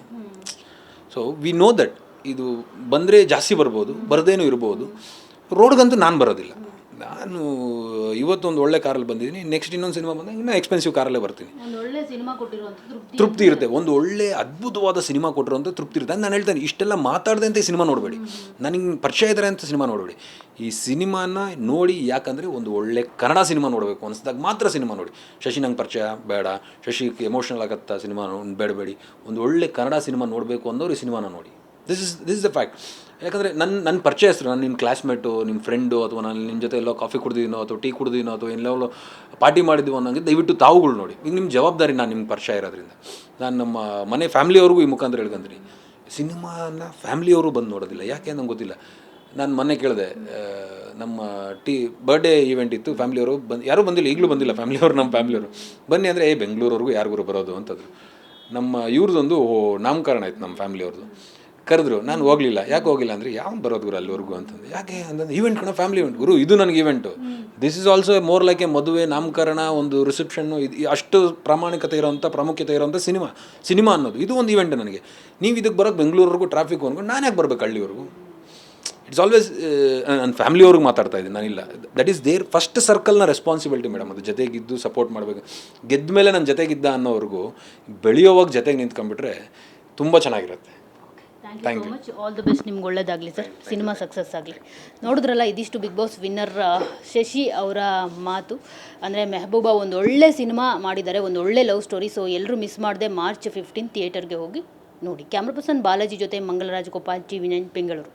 ಸೊ ವಿ ನೋ ದಟ್ ಇದು ಬಂದರೆ ಜಾಸ್ತಿ ಬರ್ಬೋದು, ಬರದೇನು ಇರ್ಬೋದು. ರೋಡ್ಗಂತೂ ನಾನು ಬರೋದಿಲ್ಲ. ನಾನು ಇವತ್ತೊಂದು ಒಳ್ಳೆ ಕಾರಲ್ಲಿ ಬಂದಿದ್ದೀನಿ. ನೆಕ್ಸ್ಟ್ ಇನ್ನೊಂದು ಸಿನಿಮಾ ಬಂದಾಗ ಇನ್ನೂ ಎಕ್ಸ್ಪೆನ್ಸಿವ್ ಕಾರಲ್ಲೇ ಬರ್ತೀನಿ. ಒಂದು ಒಳ್ಳೆ ಸಿನಿಮಾ ಕೊಟ್ಟಿರುವಂಥ ತೃಪ್ತಿ ಇರುತ್ತೆ. ಒಂದು ಒಳ್ಳೆ ಅದ್ಭುತವಾದ ಸಿನಿಮಾ ಕೊಟ್ಟಿರುವಂಥ ತೃಪ್ತಿ ಇರುತ್ತೆ. ನಾನು ಹೇಳ್ತೇನೆ ಇಷ್ಟೆಲ್ಲ ಮಾತಾಡದೆ ಅಂತ ಈ ಸಿನಿಮಾ ನೋಡಬೇಡಿ. ನನಗೆ ಪರಿಚಯ ಇದ್ದಾರೆ ಅಂತ ಸಿನಿಮಾ ನೋಡಬೇಡಿ. ಈ ಸಿನಿಮಾನ ನೋಡಿ ಯಾಕಂದರೆ ಒಂದು ಒಳ್ಳೆ ಕನ್ನಡ ಸಿನಿಮಾ ನೋಡಬೇಕು ಅನಿಸಿದಾಗ ಮಾತ್ರ ಸಿನಿಮಾ ನೋಡಿ. ಶಶಿ ನಂಗೆ ಪರಿಚಯ ಬೇಡ. ಶಶಿ ಎಮೋಷನಲ್ ಆಗತ್ತಾ ಸಿನಿಮಾ ಬೇಡಬೇಡಿ ಒಂದು ಒಳ್ಳೆ ಕನ್ನಡ ಸಿನಿಮಾ ನೋಡಬೇಕು ಅಂದವ್ರು ಈ ಸಿನಿಮಾನ ನೋಡಿ. This is this is the fact ಯಾಕಂದರೆ ನನ್ನ ನನ್ನ ಪರಿಚಯಸ್ಥರು ನಾನು ನಿಮ್ಮ ಕ್ಲಾಸ್ಮೇಟು ನಿಮ್ಮ ಫ್ರೆಂಡು ಅಥವಾ ನಾನು ನಿಮ್ಮ ಜೊತೆ ಎಲ್ಲೋ ಕಾಫಿ ಕುಡ್ದಿದ್ದೀನೋ ಅಥವಾ ಟೀ ಕುಡ್ದಿನೋ ಅಥವಾ ಎಲ್ಲೋ ಪಾರ್ಟಿ ಮಾಡಿದ್ದೀವೋ ಅನ್ನೋಂಗೆ ದಯವಿಟ್ಟು ತಾವುಗಳು ನೋಡಿ. ಈಗ ನಿಮ್ಮ ಜವಾಬ್ದಾರಿ ನಾನು ನಿಮ್ಮ ಪರಿಚಯ ಇರೋದ್ರಿಂದ. ನಾನು ನಮ್ಮ ಮನೆ ಫ್ಯಾಮಿಲಿಯವ್ರಿಗೂ ಈ ಮುಖಾಂತರ ಹೇಳ್ಕೊಂತೀನಿ. ಸಿನಿಮಾನ ಫ್ಯಾಮ್ಲಿಯವರು ಬಂದು ನೋಡೋದಿಲ್ಲ. ಯಾಕೆ ನಂಗೆ ಗೊತ್ತಿಲ್ಲ. ನಾನು ಮೊನ್ನೆ ಕೇಳಿದೆ ನಮ್ಮ ಟೀ ಬರ್ಡೇ ಈವೆಂಟ್ ಇತ್ತು, ಫ್ಯಾಮ್ಲಿಯವರು ಬಂದು, ಯಾರೂ ಬಂದಿಲ್ಲ, ಈಗಲೂ ಬಂದಿಲ್ಲ ಫ್ಯಾಮ್ಲಿಯವರು ನಮ್ಮ ಫ್ಯಾಮ್ಲಿಯವರು. ಬನ್ನಿ ಅಂದರೆ, ಏ, ಬೆಂಗಳೂರವ್ರಿಗೂ ಯಾರಿಗೂ ಬರೋದು? ಅಂತಂದರು. ನಮ್ಮ ಇವ್ರದ್ದೊಂದು ನಾಮಕರಣ ಆಯ್ತು ನಮ್ಮ ಫ್ಯಾಮ್ಲಿಯವ್ರದ್ದು ಕರೆದ್ರು ನಾನು ಹೋಗ್ಲಿಲ್ಲ. ಯಾಕೆ ಹೋಗಿಲ್ಲ ಅಂದರೆ ಯಾವ ಬರೋದು ಗುರು ಅಲ್ಲಿವರೆಗೂ? ಅಂತಂದು ಯಾಕೆ? ಅಂತಂದು ಈವೆಂಟ್ ಕಣ ಫ್ಯಾಮಿಲಿ ಇವೆಂಟ್ ಗುರು ಇದು ನನಗೆ event this is also more like a ಮದುವೆ ನಾಮಕರಣ ಒಂದು ರಿಸೆಪ್ಷನ್ನು ಇದು ಅಷ್ಟು ಪ್ರಾಮಾಣಿಕತೆ ಇರೋವಂಥ ಪ್ರಾಮುಖ್ಯತೆ ಇರೋವಂಥ ಸಿನಿಮಾ ಸಿನಿಮಾ ಅನ್ನೋದು. ಇದು ಒಂದು ಇವೆಂಟ್ ನನಗೆ. ನೀವು ಇದಕ್ಕೆ ಬರೋಕ್ಕೆ ಬೆಂಗಳೂರಿಗೂ ಟ್ರಾಫಿಕ್ ಅನ್ಕೊಂಡು ನಾನು ಯಾಕೆ ಬರಬೇಕು ಹಳ್ಳಿವರೆಗೂ ಇಟ್ಸ್ ಆಲ್ವೇಸ್ ನನ್ನ ಫ್ಯಾಮಿಲಿಯವ್ರಿಗೆ ಮಾತಾಡ್ತಾ ಇದ್ದೀನಿ ನಾನಿಲ್ಲ. ದಟ್ ಈಸ್ ದೇರ್ ಫಸ್ಟ್ ಸರ್ಕಲ್ನ ರೆಸ್ಪಾನ್ಸಿಬಿಲಿಟಿ ಮೇಡಮ್ ಅದು ಜೊತೆಗಿದ್ದು ಸಪೋರ್ಟ್ ಮಾಡಬೇಕು. ಗೆದ್ದ ಮೇಲೆ ನನ್ನ ಜೊತೆಗಿದ್ದ ಅನ್ನೋವ್ರಿಗೂ ಬೆಳೆಯೋವಾಗ ಜೊತೆಗೆ ನಿಂತ್ಕೊಂಡ್ಬಿಟ್ರೆ ತುಂಬ ಚೆನ್ನಾಗಿರುತ್ತೆ. Thank you so much all the best ನಿಮ್ಗೆ ಒಳ್ಳೇದಾಗಲಿ ಸರ್. ಸಿನಿಮಾ ಸಕ್ಸಸ್ ಆಗಲಿ. ನೋಡಿದ್ರಲ್ಲ ಇದಿಷ್ಟು ಬಿಗ್ ಬಾಸ್ ವಿನ್ನರ್ ಶಶಿ ಅವರ ಮಾತು. ಅಂದರೆ ಮೆಹಬೂಬ ಒಂದು ಒಳ್ಳೆ ಸಿನಿಮಾ ಮಾಡಿದ್ದಾರೆ. ಒಂದು ಒಳ್ಳೆ ಲವ್ ಸ್ಟೋರಿ ಸೊ ಎಲ್ಲರೂ ಮಿಸ್ ಮಾಡದೆ ಮಾರ್ಚ್ ಫಿಫ್ಟೀನ್ ಥಿಯೇಟರ್ಗೆ ಹೋಗಿ ನೋಡಿ. ಕ್ಯಾಮ್ರಾ ಪರ್ಸನ್ ಬಾಲಾಜಿ ಜೊತೆ Mangalraj Gopal T V nine Bengaluru.